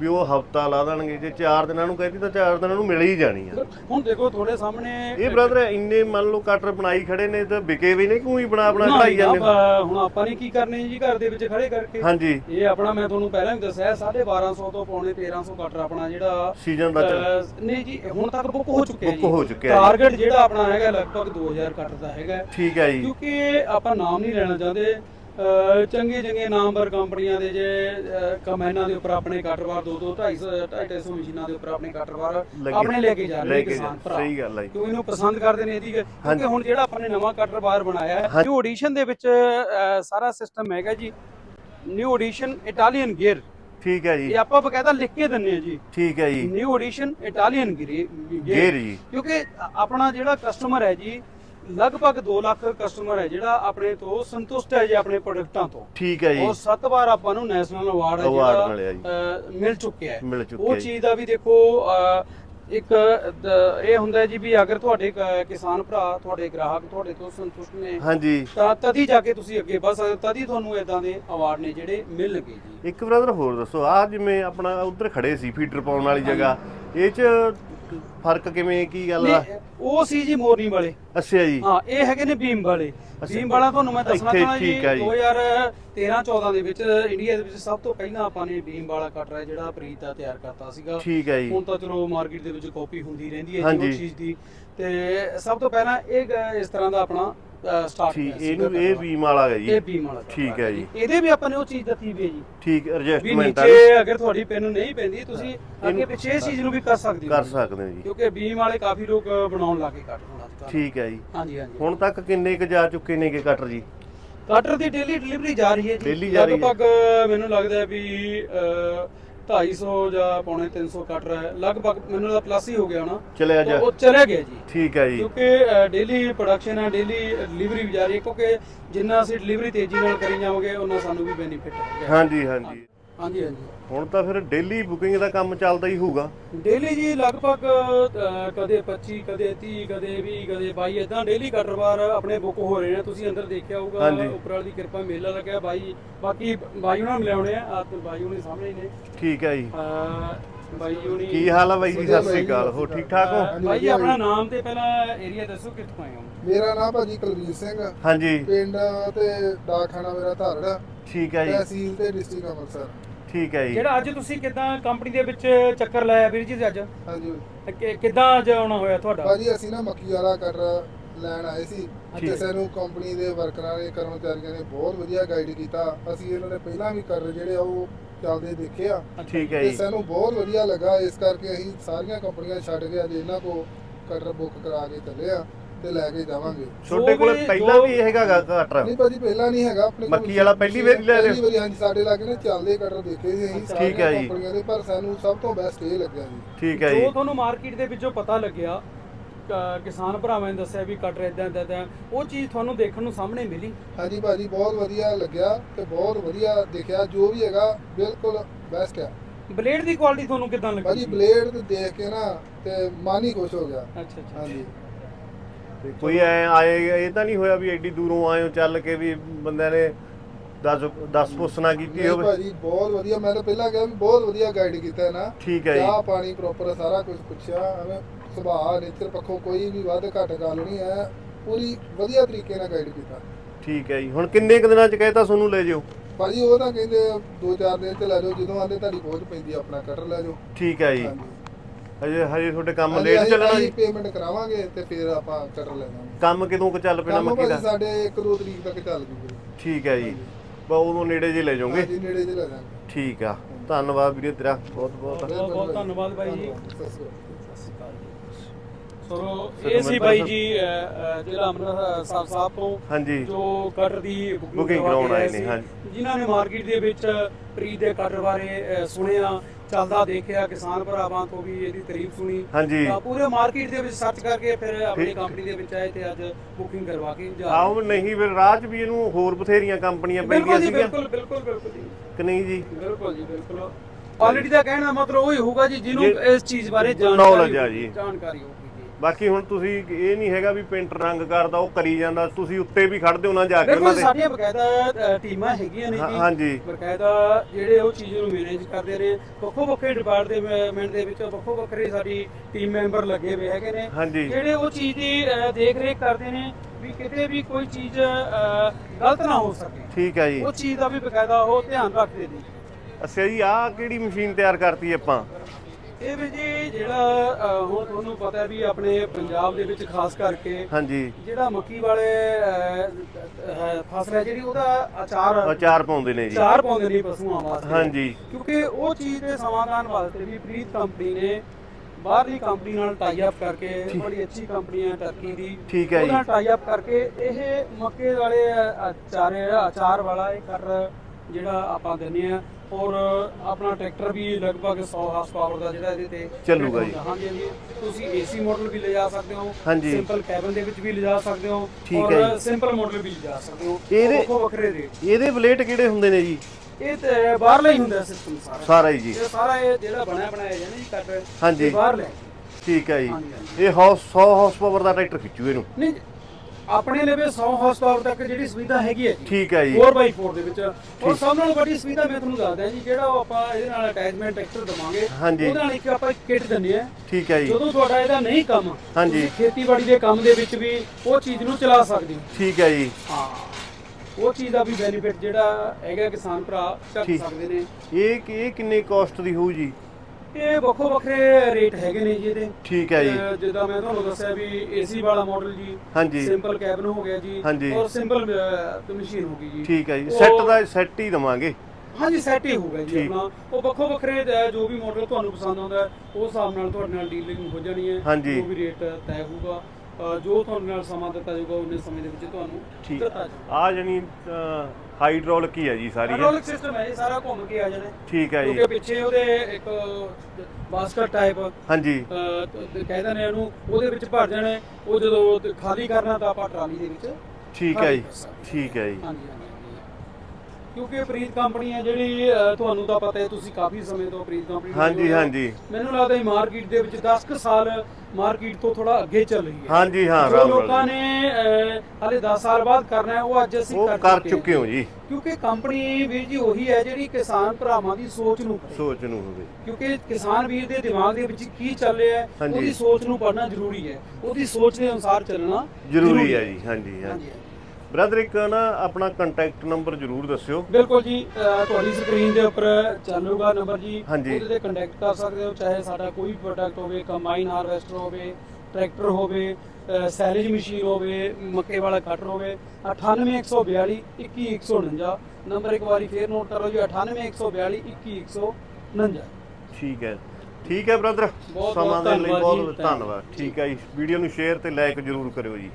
ਵੀ ਉਹ ਹਫਤਾ ਲਾ ਦੇਣਗੇ ਜੇ 4 ਦਿਨਾਂ ਨੂੰ ਕਹਿਤੀ ਤਾਂ 4 ਦਿਨਾਂ ਨੂੰ ਮਿਲ ਹੀ ਜਾਣੀ ਆ। ਹੁਣ ਦੇਖੋ ਤੁਹਾਡੇ ਸਾਹਮਣੇ ਇਹ ਬ੍ਰਦਰ ਇੰਨੇ ਮੰਨ ਲਓ ਕਟਰ ਬਣਾਈ ਖੜੇ ਨੇ ਤਾਂ ਵਿਕੇ ਵੀ ਨੇ ਕਿਉਂ ਹੀ ਬਣਾ ਬਣਾ ਖੜਾਈ ਜਾਂਦੇ ਹੁਣ ਆਪਾਂ ਨੇ ਕੀ ਕਰਨੇ ਜੀ ਘਰ ਦੇ ਵਿੱਚ ਖੜੇ ਕਰਕੇ? ਹਾਂਜੀ। ਇਹ ਆਪਣਾ ਮੈਂ ਤੁਹਾਨੂੰ ਪਹਿਲਾਂ ਵੀ ਦੱਸਿਆ 1250 ਤੋਂ ਪੌਣੇ 1300 ਕਟਰ ਆਪਣਾ ਜਿਹੜਾ ਸੀਜ਼ਨ ਦਾ ਨਹੀਂ ਜੀ ਹੁਣ ਤੱਕ ਬੁੱਕ ਹੋ ਚੁੱਕਿਆ Book ਹੋ ਚੁੱਕਿਆ। ਟਾਰਗੇਟ ਜਿਹੜਾ ਆਪਣਾ ਹੈਗਾ ਲਗਭਗ 2000 ਕਟਰ ਦਾ ਹੈਗਾ। ਠੀਕ ਹੈ ਜੀ। ਕਿਉਂਕਿ ਆਪਾਂ ਨਾਮ ਨਹੀਂ ਲੈਣਾ ਚਾਹੁੰਦੇ। ਚੰਗੇ ਚੰਗੇ ਨਾਮਵਰ ਕੰਪਨੀਆਂ ਦੇ ਜੇ ਕਮੈਨਾਂ ਦੇ ਉੱਪਰ ਆਪਣੇ ਕਟਰਵਾਰ 2 2 250 250 ਮਸ਼ੀਨਾਂ ਦੇ ਉੱਪਰ ਆਪਣੇ ਕਟਰਵਾਰ ਆਪਣੇ ਲੈ ਕੇ ਜਾ ਰਹੇ ਕਿਸਾਨ ਭਰਾ ਸਹੀ ਗੱਲ ਹੈ ਜੀ। ਕਿਉਂਕਿ ਇਹਨੂੰ ਪਸੰਦ ਕਰਦੇ ਨੇ ਇਹਦੀ ਕਿਉਂਕਿ। ਹੁਣ ਜਿਹੜਾ ਆਪਾਂ ਨੇ ਨਵਾਂ ਕਟਰਵਾਰ ਬਣਾਇਆ ਹੈ। ਨਿਊ ਐਡੀਸ਼ਨ ਦੇ ਵਿੱਚ ਸਾਰਾ ਸਿਸਟਮ ਹੈਗਾ ਜੀ ਨਿਊ ਐਡੀਸ਼ਨ ਇਟਾਲੀਅਨ ਗੇਅਰ ਠੀਕ ਹੈ ਜੀ ਇਹ ਆਪਾਂ ਬਕਾਇਦਾ ਲਿਖ ਕੇ ਦਿੰਨੇ ਆ ਜੀ ਠੀਕ ਹੈ ਜੀ ਨਿਊ ਐਡੀਸ਼ਨ ਇਟਾਲੀਅਨ ਗੇਅਰ ਜੀ ਕਿਉਂਕਿ ਆਪਣਾ ਜਿਹੜਾ ਕਸਟਮਰ ਹੈ ਜੀ ਲਗਭਗ 2 ਲੱਖ ਕਸਟਮਰ ਹੈ ਜਿਹੜਾ ਆਪਣੇ ਤੋਂ ਸੰਤੁਸ਼ਟ ਹੈ ਜੀ ਆਪਣੇ ਪ੍ਰੋਡਕਟਾਂ ਤੋਂ। ਠੀਕ ਹੈ ਜੀ। ਉਹ ਸੱਤ ਵਾਰ ਆਪਾਂ ਨੂੰ ਨੈਸ਼ਨਲ ਅਵਾਰਡ ਹੈ Award ਜਿਹੜਾ ਮਿਲਿਆ ਜੀ। ਅਹ, ਮਿਲ ਚੁੱਕਿਆ ਹੈ। ਮਿਲ ਚੁੱਕਿਆ ਉਹ ਜੀ। ਚੀਜ਼ ਦਾ ਵੀ ਦੇਖੋ ਇੱਕ ਦ- ਇਹ ਹੁੰਦਾ ਹੈ ਜੀ ਵੀ ਅਗਰ ਤੁਹਾਡੇ ਕ- ਕਿਸਾਨ ਭਰਾ ਤੁਹਾਡੇ ਗ੍ਰਾਹਕ ਤੁਹਾਡੇ ਤੋਂ ਸੰਤੁਸ਼ਟ ਨੇ ਹਾਂਜੀ। ਤਾਂ ਤਦ ਜਾ ਕੇ ਤੁਸੀਂ ਅੱਗੇ ਵਧ ਸਕਦੇ ਹੋ, ਤਦ ਹੀ ਤੁਹਾਨੂੰ ਇਦਾਂ ਦੇ ਅਵਾਰਡ ਨੇ ਜਿਹੜੇ ਮਿਲਣਗੇ ਜੀ। ਇੱਕ ਬ੍ਰਦਰ ਹੋਰ ਦੱਸੋ ਆ ਜਿਵੇਂ ਆਪਣਾ ਉਧਰ ਖੜੇ ਸੀ ਫੀਡਰ ਪਾਉਣ ਵਾਲੀ ਜਗ੍ਹਾ ਇਹ ਚ ਫ਼ਰਕ ਕਿਵੇਂ ਕੀ ਗੱਲ ਆ? ਨਹੀਂ, ਉਹ ਸੀ ਜੀ ਮੋਰਨੀ ਵਾਲੇ। ਅੱਛਾ ਜੀ। ਹਾਂ ਇਹ ਹੈਗੇ ਨੇ ਬੀਮ ਵਾਲੇ। ਬੀਮ ਵਾਲਾ ਤੁਹਾਨੂੰ ਮੈਂ ਦੱਸਣਾ ਇੱਥੇ ਜੀ ਠੀਕ ਹੈ ਜੀ। 2013 14 ਦੇ ਵਿੱਚ ਇੰਡੀਆ ਦੇ ਵਿੱਚ ਸਭ ਤੋਂ ਪਹਿਲਾਂ ਆਪਾਂ ਨੇ ਬੀਮ ਵਾਲਾ ਕਟਰ ਜਿਹੜਾ ਪ੍ਰੀਤ ਦਾ ਤਿਆਰ ਕਰਤਾ ਸੀਗਾ। ਠੀਕ ਹੈ ਜੀ। ਹੁਣ ਤਾਂ ਚਲੋ ਮਾਰਕੀਟ ਦੇ ਵਿੱਚ ਕਾਪੀ ਹੁੰਦੀ ਰਹਿੰਦੀ ਹੈ ਜੀ ਹਾਂਜੀ। ਉਹ ਚੀਜ਼ ਦੀ। ਤੇ ਸਭ ਤੋਂ ਪਹਿਲਾਂ ਇਹ ਗ- ਇਸ ਤਰ੍ਹਾਂ ਦਾ ਆਪਣਾ ਸਟਾਰਟ ਠੀਕ ਇਹਨੂੰ ਇਹ ਬੀਮ ਵਾਲਾ ਹੈ ਜੀ। ਇਹ ਬੀਮ ਵਾਲਾ ਠੀਕ ਕਟਰ ਹੈ ਜੀ। ਇਹਦੇ ਵੀ ਆਪਾਂ ਨੇ ਉਹ ਚੀਜ਼ ਦਿੱਤੀ ਵੀ ਹੈ ਜੀ। ਠੀਕ ਵੀ ਐਡਜਸਟਮੈਂਟ ਨੀਚੇ ਅਗਰ ਤੁਹਾਡੀ ਪਿੰਨ ਨਹੀਂ ਪੈਂਦੀ ਤੁਸੀਂ ਅੱਗੇ ਪਿੱਛੇ ਇਸ ਚੀਜ਼ ਨੂੰ ਵੀ ਕਰ ਸਕਦੇ ਹੋ। ਕਰ ਜੀ। ਸਕਦੇ ਹੋ ਜੀ। ਕਿਉਂਕਿ ਬੀਮ ਵਾਲੇ ਕਾਫੀ ਲੋਕ ਬਣਾਉਣ ਲੱਗੇ ਕੱਟ ਹੁਣ ਅੱਜ ਕੱਲ੍ਹ ਠੀਕ ਹੈ ਜੀ। ਹਾਂਜੀ ਹਾਂਜੀ। ਹੁਣ ਤੱਕ ਕਿੰਨੇ ਕ ਜਾ ਚੁੱਕੇ ਨੇਗੇ ਕਟਰ ਜੀ? ਕਟਰ ਦੀ ਡੇਲੀ ਡਿਲੀਵਰੀ ਜਾ ਰਹੀ ਹੈ ਜੀ। ਲਗਭਗ ਮੈਨੂੰ ਲੱਗਦਾ ਹੈ ਵੀ 250 ਜਾਂ ਪੌਣੇ 300 ਕਟਰ ਹੈ। ਲਗਭਗ ਮੈਨੂੰ ਲੱਗਦਾ ਪਲੱਸ ਹੀ ਹੋ ਗਿਆ ਹੋਣਾ। ਚਲਿਆ ਜਾ। ਉਹ ਚਲੇ ਗਿਆ ਜੀ। ਠੀਕ ਹੈ ਜੀ। ਕਿਉਂਕਿ ਡੇਲੀ ਪ੍ਰੋਡਕਸ਼ਨ ਹੈ ਡੇਲੀ ਡਿਲੀਵਰੀ ਵੀ ਜਾ ਰਹੀ ਹੈ। ਕਿਉਂਕਿ ਜਿੰਨਾ ਅਸੀਂ ਡਿਲੀਵਰੀ ਤੇਜ਼ੀ ਨਾਲ ਕਰੀ ਜਾਵਾਂਗੇ ਉਹਨਾਂ ਸਾਨੂੰ ਵੀ ਬੈਨੀਫਿਟ ਹੋਵੇਗਾ ਹਾਂਜੀ ਹਾਂਜੀ। ਹਾਂਜੀ ਹਾਂਜੀ। ਹੁਣ ਤਾਂ ਫਿਰ ਡੇਲੀ ਬੁਕਿੰਗ ਦਾ ਕੰਮ ਚੱਲਦਾ ਹੀ ਹੋਊਗਾ। ਡੇਲੀ ਜੀ ਲਗਭਗ ਅਹ, ਕਦੇ 25 ਕਦੇ 30 ਕਦੇ 20 ਕਦੇ 22 ਇਦਾਂ ਡੇਲੀ ਕਟਰਵਾਰ ਆਪਣੇ ਬੁੱਕ ਹੋ ਰਹੇ ਨੇ। ਤੁਸੀਂ ਅੰਦਰ ਦੇਖਿਆ ਹੋਊਗਾ ਹਾਂਜੀ। ਉੱਪਰ ਵਾਲੀ ਦੀ ਕਿਰਪਾ ਮੇਲਾ ਲੱਗਿਆ ਬਾਈ ਬਾਕੀ ਬਾਈ ਉਹਨਾਂ ਨੂੰ ਮਿਲਾਉਣੇ ਆ ਆ ਤੇ ਬਾਈ ਉਹਨੇ ਸਾਹਮਣੇ ਹੀ ਨੇ। ਠੀਕ ਹੈ ਜੀ। ਅਹ, ਬਾਈ ਜੂਨੀ ਕੀ ਹਾਲ ਆ ਬਾਈ ਜੀ? ਸਤਿ ਸ੍ਰੀ ਅਕਾਲ। ਹੋ ਠੀਕ ਠਾਕ ਹੋ? ਬਾਈ ਜੀ ਆਪਣਾ। ਨਾਮ ਤੇ ਪਹਿਲਾਂ ਏਰੀਆ ਦੱਸੋ ਕਿੱਥੋਂ ਆਏ ਹੋ? ਮੇਰਾ ਨਾਮ ਭਾਜੀ ਕੁਲਵੀਰ ਸਿੰਘ ਹਾਂਜੀ। ਪਿੰਡ ਤੇ ਡਾਕਖਾਨਾ ਮੇਰਾ ਧਾਰੜ ਠੀਕ ਹੈ ਜੀ। ਤਹਿਸੀਲ ਤੇ ਡਿਸਟ੍ਰਿਕਟ ਅੰਮ੍ਰਿਤਸਰ। ਠੀਕ ਹੈ ਜੀ। ਜਿਹੜਾ ਅੱਜ ਤੁਸੀਂ ਕਿਦਾਂ ਕੰਪਨੀ ਦੇ ਵਿੱਚ ਚੱਕਰ ਲਾਇਆ ਵੀਰ ਜੀ ਅੱਜ? ਹਾਂਜੀ। ਕਿ- ਕਿੱਦਾਂ ਅੱਜ ਆਉਣਾ ਹੋਇਆ ਤੁਹਾਡਾ? ਭਾਜੀ ਅਸੀਂ ਨਾ ਮੱਕੀ ਵਾਲਾ ਕਟਰ ਲੈਣ ਆਏ ਸੀ। ਠੀਕ। ਤੇ ਸਾਨੂੰ ਕੰਪਨੀ ਦੇ ਵਰਕਰਾਂ ਨੇ ਕਰਮਚਾਰੀਆਂ ਨੇ ਬਹੁਤ ਵਧੀਆ ਗਾਈਡ ਕੀਤਾ। ਅਸੀਂ ਇਹਨਾਂ ਦੇ ਪਹਿਲਾਂ ਵੀ ਕਟਰ ਜਿਹੜੇ ਆ ਉਹ ਚੱਲਦੇ ਦੇਖੇ ਆ। ਠੀਕ ਹੈ ਤੇ ਜੀ। ਸਾਨੂੰ ਬਹੁਤ ਵਧੀਆ ਲੱਗਾ। ਇਸ ਕਰਕੇ ਅਸੀਂ ਸਾਰੀਆਂ ਕੰਪਨੀਆਂ ਛੱਡ ਕੇ ਅੱਜ ਇਹਨਾਂ ਕੋ ਕਟਰ ਬੁੱਕ ਕਰਾ ਕੇ ਚੱਲੇ ਆ। ਤੇ ਲੈ ਕੇ ਜਾਵਾਂਗੇ। ਜੋ ਕੋਲ ਵੀ- ਪਹਿਲਾਂ ਵੀ ਇਹ ਹੈਗਾ ਕਟਰ ਨਹੀਂ ਭਾਜੀ ਪਹਿਲਾਂ ਨਹੀਂ ਹੈਗਾ ਆਪਣੇ ਕੋਲ ਮੱਕੀ ਵਾਲਾ ਪਹਿਲੀ ਵਾਰੀ ਲੈ ਰਹੇ ਹੋ? ਪਹਿਲੀ ਵਾਰੀ ਹਾਂਜੀ ਸਾਡੇ ਲਾਗੇ ਨੇ ਚੱਲਦੇ ਕਟਰ ਦੇਖੇ ਸੀ ਅਸੀਂ ਠੀਕ ਹੈ ਜੀ। ਕੰਪਨੀਆਂ ਦੇ ਪਰ ਸਾਨੂੰ ਸਭ ਤੋਂ ਬੈਸਟ ਇਹ ਲੱਗਿਆ ਜੀ। ਠੀਕ ਹੈ ਜੋ। ਜੀ ਤੁਹਾਨੂੰ ਮਾਰਕੀਟ ਦੇ ਵਿੱਚੋਂ ਪਤਾ ਲੱਗਿਆ ਕਿਸਾਨ ਭਰਾਵਾਂ ਨੇ ਦੱਸਿਆ ਵੀ ਕਟਰ ਇਦਾਂ ਇਦਾਂ ਇਦਾਂ ਉਹ ਚੀਜ਼ ਤੁਹਾਨੂੰ ਦੇਖਣ ਨੂੰ ਸਾਹਮਣੇ ਮਿਲੀ? ਹਾਂਜੀ ਭਾਜੀ ਬਹੁਤ ਵਧੀਆ ਲੱਗਿਆ ਤੇ ਬਹੁਤ ਵਧੀਆ ਦਿਖਿਆ ਜੋ ਵੀ ਹੈਗਾ ਬਿਲਕੁਲ ਬੈਸਟ ਆ। ਬਲੇਡ ਦੀ ਕੁਆਲਿਟੀ ਤੁਹਾਨੂੰ ਕਿਦਾਂ ਲੱਗੀ? ਭਾਜੀ ਬਲੇਡ ਤੇ ਦੇਖ ਕੇ ਨਾ ਤੇ ਮਨ ਹੀ ਖੁਸ਼ ਹੋ ਗਿਆ। ਅੱਛਾ ਅੱਛਾ। ਹਾਂਜੀ। ਕੋਈ ਐ ਆਏ ਇਹ ਤਾਂ ਨਹੀਂ ਹੋਇਆ ਵੀ ਐਡੀ ਦੂਰੋਂ ਆਏ ਹੋ ਚੱਲ ਕੇ ਵੀ ਬੰਦਿਆਂ ਨੇ 10 10 ਪੁੱਛਣਾ ਕੀਤੀ ਹੋਵੇ। ਭਾਜੀ ਬਹੁਤ ਵਧੀਆ ਮੈਂ ਤਾਂ ਪਹਿਲਾਂ ਕਿਹਾ ਵੀ ਬਹੁਤ ਵਧੀਆ ਗਾਈਡ ਕੀਤਾ ਹੈ ਨਾ। ਠੀਕ ਹੈ ਜੀ। ਚਾਹ ਪਾਣੀ ਪ੍ਰੋਪਰ ਸਾਰਾ ਕੁਝ ਪੁੱਛਿਆ ਐਵੇਂ ਸੁਭਾਅ ਨੇਚਰ ਪੱਖੋਂ ਕੋਈ ਵੀ ਵੱਧ ਘੱਟ ਗੱਲ ਨਹੀਂ ਹੈ। ਪੂਰੀ ਵਧੀਆ ਤਰੀਕੇ ਨਾਲ ਗਾਈਡ ਕੀਤਾ। ਠੀਕ ਹੈ ਜੀ। ਹੁਣ ਕਿੰਨੇ ਕੁ ਦਿਨਾਂ ਚ ਕਹਿਤਾ ਤੁਹਾਨੂੰ ਲੈ ਜਿਓ? ਭਾਜੀ ਉਹ ਤਾਂ ਕਹਿੰਦੇ ਆ, ਦੋ ਚਾਰ ਦਿਨ ਚ ਲੈ ਜਾਓ ਜਦੋਂ ਆਂਦੇ ਤੁਹਾਡੀ ਪਹੁੰਚ ਪੈਂਦੀ ਆਪਣਾ ਕਟਰ ਲੈ ਜਾਓ। ਠੀਕ ਹੈ ਜੀ। ਹਾਂਜੀ ਹਜੇ ਹਜੇ ਤੁਹਾਡੇ ਕੰਮ ਲੇਟ ਚੱਲਣਾ ਜੀ। ਪੇਮੈਂਟ ਕਰਾਵਾਂਗੇ ਤੇ ਫਿਰ ਆਪਾਂ ਕਟਰ ਲੈ ਕੰਮ ਕਦੋਂ ਕੁ ਚੱਲ ਪੈਣਾ ਕੰਮ ਮੱਕੀ ਦਾ? ਭਾਜੀ ਸਾਡੇ 1-2 ਤਰੀਕ ਤੱਕ ਚੱਲ ਜੂਗੇ। ਠੀਕ ਹੈ ਜੀ। ਬਾ ਉਦੋਂ ਨੇੜੇ ਜੇ ਲੈ ਜਾਓਗੇ? ਹਾਂਜੀ ਨੇੜੇ ਚ ਲੈ ਜਾਵਾਂਗੇ। ਠੀਕ ਆ। ਧੰਨਵਾਦ ਵੀਰੇ ਤੇਰਾ। ਬਹੁਤ ਬਹੁਤ। ਬਹੁਤ ਬਹੁਤ ਧੰਨਵਾਦ ਬਾਈ ਜੀ। ਸਤਿ ਸ਼੍ਰੀ ਅਕਾਲ। ਸੋ ਇਹ ਸੀ ਬਾਈ ਜੀ ਅ, ਅ, ਜ਼ਿਲ੍ਹਾ ਅੰਮ੍ਰਿਤਸਰ ਸਾਹਿਬ ਸਾਹਿਬ ਤੋਂ ਹਾਂਜੀ। ਜੋ ਕਟਰ ਦੀ booking Booking ਕਰਵਾ ਕੇ ਕਰਾਉਣ ਆਏ ਨੇ। ਹਾਂਜੀ। ਜਿਨ੍ਹਾਂ ਨੇ ਮਾਰਕੀਟ ਦੇ ਵਿੱਚ ਪ੍ਰੀਤ ਦੇ ਕਟਰ ਬਾਰੇ ਅ, ਸੁਣਿਆ ਚੱਲਦਾ ਦੇਖਿਆ ਕਿਸਾਨ ਭਰਾਵਾਂ ਤੋਂ ਵੀ ਇਹਦੀ ਤਾਰੀਫ ਸੁਣੀ। ਹਾਂਜੀ। ਤਾਂ ਪੂਰੇ ਮਾਰਕੀਟ ਦੇ ਵਿੱਚ ਸਰਚ ਕਰਕੇ ਫਿਰ ਆਪਣੀ। ਕੰਪਨੀ ਦੇ ਵਿੱਚ ਆਏ ਤੇ ਅੱਜ ਬੁਕਿੰਗ ਕਰਵਾ ਕੇ ਜਾ ਆਓ ਨਹੀਂ ਫਿਰ 'ਚ ਵੀ ਇਹਨੂੰ ਹੋਰ ਬਥੇਰੀਆਂ ਕੰਪਨੀਆਂ ਪੈਂਦੀਆਂ ਸੀਗੀਆਂ। ਬਿਲਕੁਲ ਬਿਲਕੁਲ ਬਿਲਕੁਲ ਜੀ। ਕਿ ਨਹੀਂ ਜੀ? ਬਿਲਕੁਲ ਜੀ ਬਿਲਕੁਲ। ਕੁਆਲਿਟੀ ਦਾ ਕਹਿਣ ਦਾ ਮਤਲਬ ਉਹ ਹੀ ਹੋਊਗਾ ਜੀ ਜਿਹਨੂੰ ਇਸ ਚੀਜ਼ ਬਾਰੇ ਜਾਣਕਾਰੀ। ਜਾਣਕਾਰੀ ਬਾਕੀ ਹੁਣ ਤੁਸੀਂ ਇਹ ਨਹੀਂ ਹੈਗਾ ਵੀ ਪੇਂਟ ਰੰਗ ਕਰਦਾ ਉਹ ਕਰੀ ਜਾਂਦਾ ਤੁਸੀਂ ਉੱਤੇ ਵੀ ਖੜਦੇ ਹੋ ਨਾ ਜਾ ਕੇ ਉਹਨਾਂ ਬਿਲਕੁਲ ਦੇ। ਸਾਡੀਆਂ ਬਕਾਇਦਾ ਟੀਮਾਂ ਹੈਗੀਆਂ ਨੇ ਜੀ। ਹਾਂਜੀ। ਬਕਾਇਦਾ ਜਿਹੜੇ ਉਹ ਚੀਜ਼ ਨੂੰ ਮੈਨੇਜ ਕਰਦੇ ਨੇ ਵੱਖੋ ਵੱਖਰੇ ਡਿਪਾਰਟਮੈਂਟ ਦੇ ਵਿੱਚ ਵੱਖੋ ਵੱਖਰੇ ਸਾਡੀ ਟੀਮ ਮੈਂਬਰ ਲੱਗੇ ਹੋਏ ਹੈਗੇ ਨੇ। ਹਾਂਜੀ। ਜਿਹੜੇ ਉਹ ਚੀਜ਼ ਦੀ ਦੇਖ ਰੇਖ ਕਰਦੇ ਨੇ ਵੀ ਕਿਤੇ ਵੀ ਕੋਈ ਚੀਜ਼ ਗਲਤ ਨਾ ਹੋ ਸਕੇ। ਠੀਕ ਹੈ ਜੀ। ਉਹ ਚੀਜ਼ ਦਾ ਵੀ ਬਕਾਇਦਾ ਉਹ ਧਿਆਨ ਰੱਖਦੇ ਨੇ। ਅੱਛਾ ਜੀ ਆਹ ਕਿਹੜੀ ਮਸ਼ੀਨ ਤਿਆਰ ਕਰਤੀ ਆਪਾਂ? ਇਹ ਵੀ ਜੀ ਜਿਹੜਾ ਅ, ਹੁਣ ਤੁਹਾਨੂੰ ਪਤਾ ਹੈ ਵੀ ਆਪਣੇ ਪੰਜਾਬ ਦੇ ਵਿੱਚ ਖਾਸ ਕਰਕੇ ਹਾਂਜੀ। ਜਿਹੜਾ ਮੱਕੀ ਵਾਲੇ ਅ, ਅ, ਫਸਲ ਹੈ ਜਿਹੜੀ ਉਹਦਾ ਅਚਾਰ ਅਚਾਰ ਪਾਉਂਦੇ ਨੇ ਜੀ। ਚਾਰ ਪਾਉਂਦੇ ਨੇ ਪਸ਼ੂਆਂ ਵਾਸਤੇ। ਹਾਂਜੀ। ਕਿਉਂਕਿ ਉਹ ਚੀਜ਼ ਦੇ ਸਮਾਧਾਨ ਵਾਸਤੇ ਵੀ ਪ੍ਰੀਤ ਕੰਪਨੀ ਨੇ ਬਾਹਰਲੀ ਕੰਪਨੀ ਨਾਲ ਟਾਈ ਅਪ ਕਰਕੇ ਬੜੀ ਅੱਛੀ ਕੰਪਨੀ ਹੈ ਟਰਕੀ ਦੀ ਠੀਕ ਹੈ ਜੀ ਨਾਲ ਟਾਈ ਅਪ ਕਰਕੇ ਇਹ ਮੱਕੇ ਵਾਲੇ ਅਚਾਰੇ ਅਚਾਰ ਵਾਲਾ ਇਹ ਕਰ ਜਿਹੜਾ ਆਪਾਂ ਦਿੰਨੇ ਆ ਔਰ ਆਪਣਾ ਟਰੈਕਟਰ ਵੀ ਲਗਭਗ 100 ਹਾਰਸ ਪਾਵਰ ਦਾ ਜਿਹੜਾ ਇਹਦੇ ਤੇ ਚੱਲੂਗਾ ਜੀ। ਹਾਂਜੀ ਹਾਂਜੀ ਤੁਸੀਂ ਏਸੀ ਮਾਡਲ ਵੀ ਲਿਜਾ ਸਕਦੇ ਹੋ। ਸਿੰਪਲ ਕੈਬਨ ਦੇ ਵਿੱਚ ਵੀ ਲਿਜਾ ਸਕਦੇ ਹੋ ਜੀ। ਸਿੰਪਲ ਮਾਡਲ ਵੀ ਲਿਜਾ ਸਕਦੇ ਹੋ ਇਹਦੇ- ਵੱਖੋ ਵੱਖਰੇ ਰੇਟ ਇਹਦੇ ਬਲੇਟ ਕਿਹੜੇ ਹੁੰਦੇ ਨੇ ਜੀ ਇਹ ਤੇ ਬਾਹਰਲਾ ਹੀ ਹੁੰਦਾ ਸਿਸਟਮ ਸਾਰਾ ਸਾਰਾ ਹੀ ਜੀ ਇਹ ਸਾਰਾ ਇਹ ਜਿਹੜਾ ਬਣਿਆ ਬਣਾਇਆ ਨਾ ਜੀ ਕੱਟ ਹਾਂਜੀ। ਇਹ ਬਾਹਰ ਲੈ ਠੀਕ ਹੈ ਜੀ। ਇਹ ਹਾਊਸ 100 ਹਾਰਸ ਪਾਵਰ ਦਾ ਟਰੈਕਟਰ ਖਿੱਚੂ ਇਹਨੂੰ ਨਹੀਂ ਆਪਣੇ ਲਵੇ 100 ਹਾਰਸ ਪਾਵਰ ਤੱਕ ਜਿਹੜੀ ਸੁਵਿਧਾ ਹੈਗੀ ਹੈ ਠੀਕ ਹੈ ਜੀ। 4x4 ਦੇ ਵਿੱਚ। ਔਰ ਸਭ ਨਾਲੋਂ ਵੱਡੀ ਸੁਵਿਧਾ ਮੈਂ ਤੁਹਾਨੂੰ ਦੱਸਦਾ ਜੀ ਜਿਹੜਾ ਉਹ ਆਪਾਂ ਇਹਦੇ ਨਾਲ ਅਟੈਚਮੈਂਟ ਟਰੈਕਟਰ ਦਵਾਂਗੇ ਹਾਂਜੀ। ਉਹਦੇ ਨਾਲ ਇੱਕ ਆਪਾਂ ਕਿੱਟ ਦਿੰਦੇ ਆ ਠੀਕ ਹੈ ਜੀ। ਜਦੋਂ ਤੁਹਾਡਾ ਇਹਦਾ ਨਹੀਂ ਕੰਮ ਹਾਂਜੀ। ਖੇਤੀਬਾੜੀ ਦੇ ਕੰਮ ਦੇ ਵਿੱਚ ਵੀ ਉਹ ਚੀਜ਼ ਨੂੰ ਚਲਾ ਸਕਦੇ ਹੋ। ਠੀਕ ਹੈ ਜੀ। ਹਾਂ। ਉਹ ਚੀਜ਼ ਦਾ ਵੀ ਬੈਨੀਫਿਟ ਜਿਹੜਾ ਹੈਗਾ ਕਿਸਾਨ ਭਰਾ ਚੱਕ। ਸਕਦੇ ਨੇ। ਇਹ ਇਹ ਕਿੰਨੇ ਕਾਸਟ ਦੀ ਹੋਊ ਜੀ? ਇਹ ਵੱਖੋ ਵੱਖਰੇ ਰੇਟ ਹੈਗੇ ਨੇ ਜੀ ਇਹਦੇ। ਠੀਕ ਹੈ ਜੀ। ਅਹ ਜਿੱਦਾਂ ਮੈਂ ਤੁਹਾਨੂੰ ਦੱਸਿਆ ਵੀ ਏਸੀ ਵਾਲਾ ਮਾਡਲ ਜੀ ਹਾਂਜੀ। ਸਿੰਪਲ ਕੈਬਨ ਹੋ ਗਿਆ ਜੀ ਹਾਂਜੀ। ਔਰ ਸਿੰਪਲ ਮਸ਼ੀਨ ਹੋ ਗਈ ਜੀ। ਠੀਕ ਹੈ ਜੀ। ਉਹ- ਸੈੱਟ ਦਾ ਸੈੱਟ ਹੀ ਦਵਾਂਗੇ। ਹਾਂਜੀ ਸੈੱਟ ਹੀ ਹੋਊਗਾ ਜੀ ਠੀਕ। ਆਪਣਾ। ਉਹ ਵੱਖੋ ਵੱਖਰੇ ਅਹ, ਜੋ ਵੀ ਮਾਡਲ ਤੁਹਾਨੂੰ ਪਸੰਦ ਆਉਂਦਾ ਹੈ, ਉਸ ਹਿਸਾਬ ਨਾਲ ਤੁਹਾਡੇ ਨਾਲ ਡੀਲਿੰਗ ਹੋ ਜਾਣੀ ਹੈ। ਹਾਂਜੀ। ਜੋ ਵੀ ਰੇਟ ਤੈਅ ਹੋਊਗਾ। ਜੋ ਤੁਹਾਡੇ ਨਾਲ ਸਮਾਂ ਦਿੱਤਾ ਜਾਊਗਾ ਉਹਨੇ ਸਮੇਂ ਦੇ ਵਿੱਚ ਤੁਹਾਨੂੰ ਠੀਕ ਆ ਜਣੀ ਹਾਈਡ੍ਰੋਲਿਕ ਹੀ ਹੈ ਜੀ ਸਾਰੀ ਇਹ। ਹਾਈਡ੍ਰੋਲਿਕ ਸਿਸਟਮ ਹੈ ਇਹ ਸਾਰਾ ਘੁੰਮ ਕੇ ਆ ਜਾਣਾ ਠੀਕ ਹੈ ਜੀ ਕਿਉਂਕਿ ਪਿੱਛੇ ਉਹਦੇ ਇੱਕ ਬਾਸਕਟ ਟਾਈਪ ਹਾਂਜੀ ਕਹਿ ਦਿੰਦੇ ਆ ਉਹਨੂੰ ਉਹਦੇ ਵਿੱਚ ਭਰ ਜਾਣਾ ਹੈ। ਉਹ ਜਦੋਂ ਤੇ ਖਾਲੀ ਕਰਨਾ ਤਾਂ ਆਪਾਂ ਟਰਾਲੀ ਦੇ ਵਿੱਚ ਠੀਕ ਹੈ ਜੀ। ਠੀਕ ਹੈ ਜੀ ਹਾਂਜੀ ਹਾਂਜੀ ਹਾਂਜੀ। ਕਿਉਂਕਿ ਪ੍ਰੀਤ ਕੰਪਨੀ ਹੈ ਜਿਹੜੀ ਤੁਹਾਨੂੰ ਤਾਂ ਪਤਾ ਹੈ ਤੁਸੀਂ ਕਾਫੀ ਸਮੇਂ ਤੋਂ ਪ੍ਰੀਤ ਕੰਪਨੀ ਨਾਲ ਹਾਂਜੀ ਜੁੜੇ ਹੋ। ਹਾਂਜੀ। ਮੈਨੂੰ ਲੱਗਦਾ ਹੈ ਮਾਰਕੀਟ ਦੇ ਵਿੱਚ 10 ਕੁ ਸਾਲ ਮਾਰਕੀਟ ਤੋਂ ਥੋੜਾ ਅੱਗੇ ਚੱਲ ਰਹੀ ਹੈ। ਹਾਂਜੀ ਹਾਂ ਜੋ ਰਾਮ ਲੋਕਾਂ ਰਾਮ ਨੇ ਅ, ਹਾਲੇ 10 ਸਾਲ ਬਾਅਦ ਕਰਨਾ ਹੈ ਉਹ ਅੱਜ ਅਸੀਂ ਉਹ ਕਰ ਚੁੱਕੇ ਹੋ। ਜੀ। ਕਿਉਂਕਿ ਕੰਪਨੀ ਵੀਰ ਜੀ ਉਹੀ ਹੈ ਜਿਹੜੀ ਕਿਸਾਨ ਭਰਾਵਾਂ ਦੀ ਸੋਚ ਨੂੰ ਸੋਚ ਨੂੰ ਹੋਵੇ। ਕਿਉਂਕਿ ਕਿਸਾਨ ਵੀਰ ਦੇ ਦਿਮਾਗ ਦੇ ਵਿੱਚ ਕੀ ਚੱਲ ਰਿਹਾ ਹੈ ਹਾਂਜੀ। ਉਹਦੀ ਸੋਚ ਨੂੰ ਪੜ੍ਹਨਾ ਜ਼ਰੂਰੀ ਹੈ। ਉਹਦੀ ਸੋਚ ਦੇ ਅਨੁਸਾਰ ਚੱਲਣਾ ਜ਼ਰੂਰੀ ਹੈ ਜੀ ਹਾਂਜੀ। ਹਾਂਜੀ ਹਾਂਜੀ। ਬ੍ਰਦਰ ਇੱਕ ਨਾ ਆਪਣਾ ਕੰਟੈਕਟ ਨੰਬਰ ਜ਼ਰੂਰ ਦੱਸਿਓ। ਬਿਲਕੁਲ ਜੀ ਅ, ਤੁਹਾਡੀ ਸਕਰੀਨ ਦੇ ਉੱਪਰ ਚੱਲੂਗਾ ਨੰਬਰ ਜੀ ਹਾਂਜੀ। ਉਹਦੇ ਤੇ ਕੰਟੈਕਟ ਕਰ ਸਕਦੇ ਹੋ ਚਾਹੇ ਸਾਡਾ ਕੋਈ ਪ੍ਰੋਡਕਟ ਹੋਵੇ ਕੰਬਾਈਨ ਹਾਰਵੈਸਟਰ ਹੋਵੇ ਟਰੈਕਟਰ ਹੋਵੇ ਸੈਲੇਜ ਮਸ਼ੀਨ ਹੋਵੇ ਮੱਕੇ ਵਾਲਾ ਕਟਰ ਹੋਵੇ 98142 21149 ਨੰਬਰ ਇੱਕ ਵਾਰੀ ਫੇਰ ਨੋਟ ਕਰ ਜੀ 98142 21149 ਠੀਕ ਹੈ। ਠੀਕ ਹੈ ਬ੍ਰਦਰ ਬਹੁਤ ਸਮਾਂ ਦੇਣ ਲਈ ਧੰਨਵਾਦ ਬਹੁਤ ਜੀ। ਧੰਨਵਾਦ। ਠੀਕ ਹੈ ਜੀ। ਵੀਡੀਓ ਨੂੰ ਸ਼ੇਅਰ ਤੇ ਲਾਈਕ ਜ਼ਰੂਰ ਕਰਿਓ ਜੀ।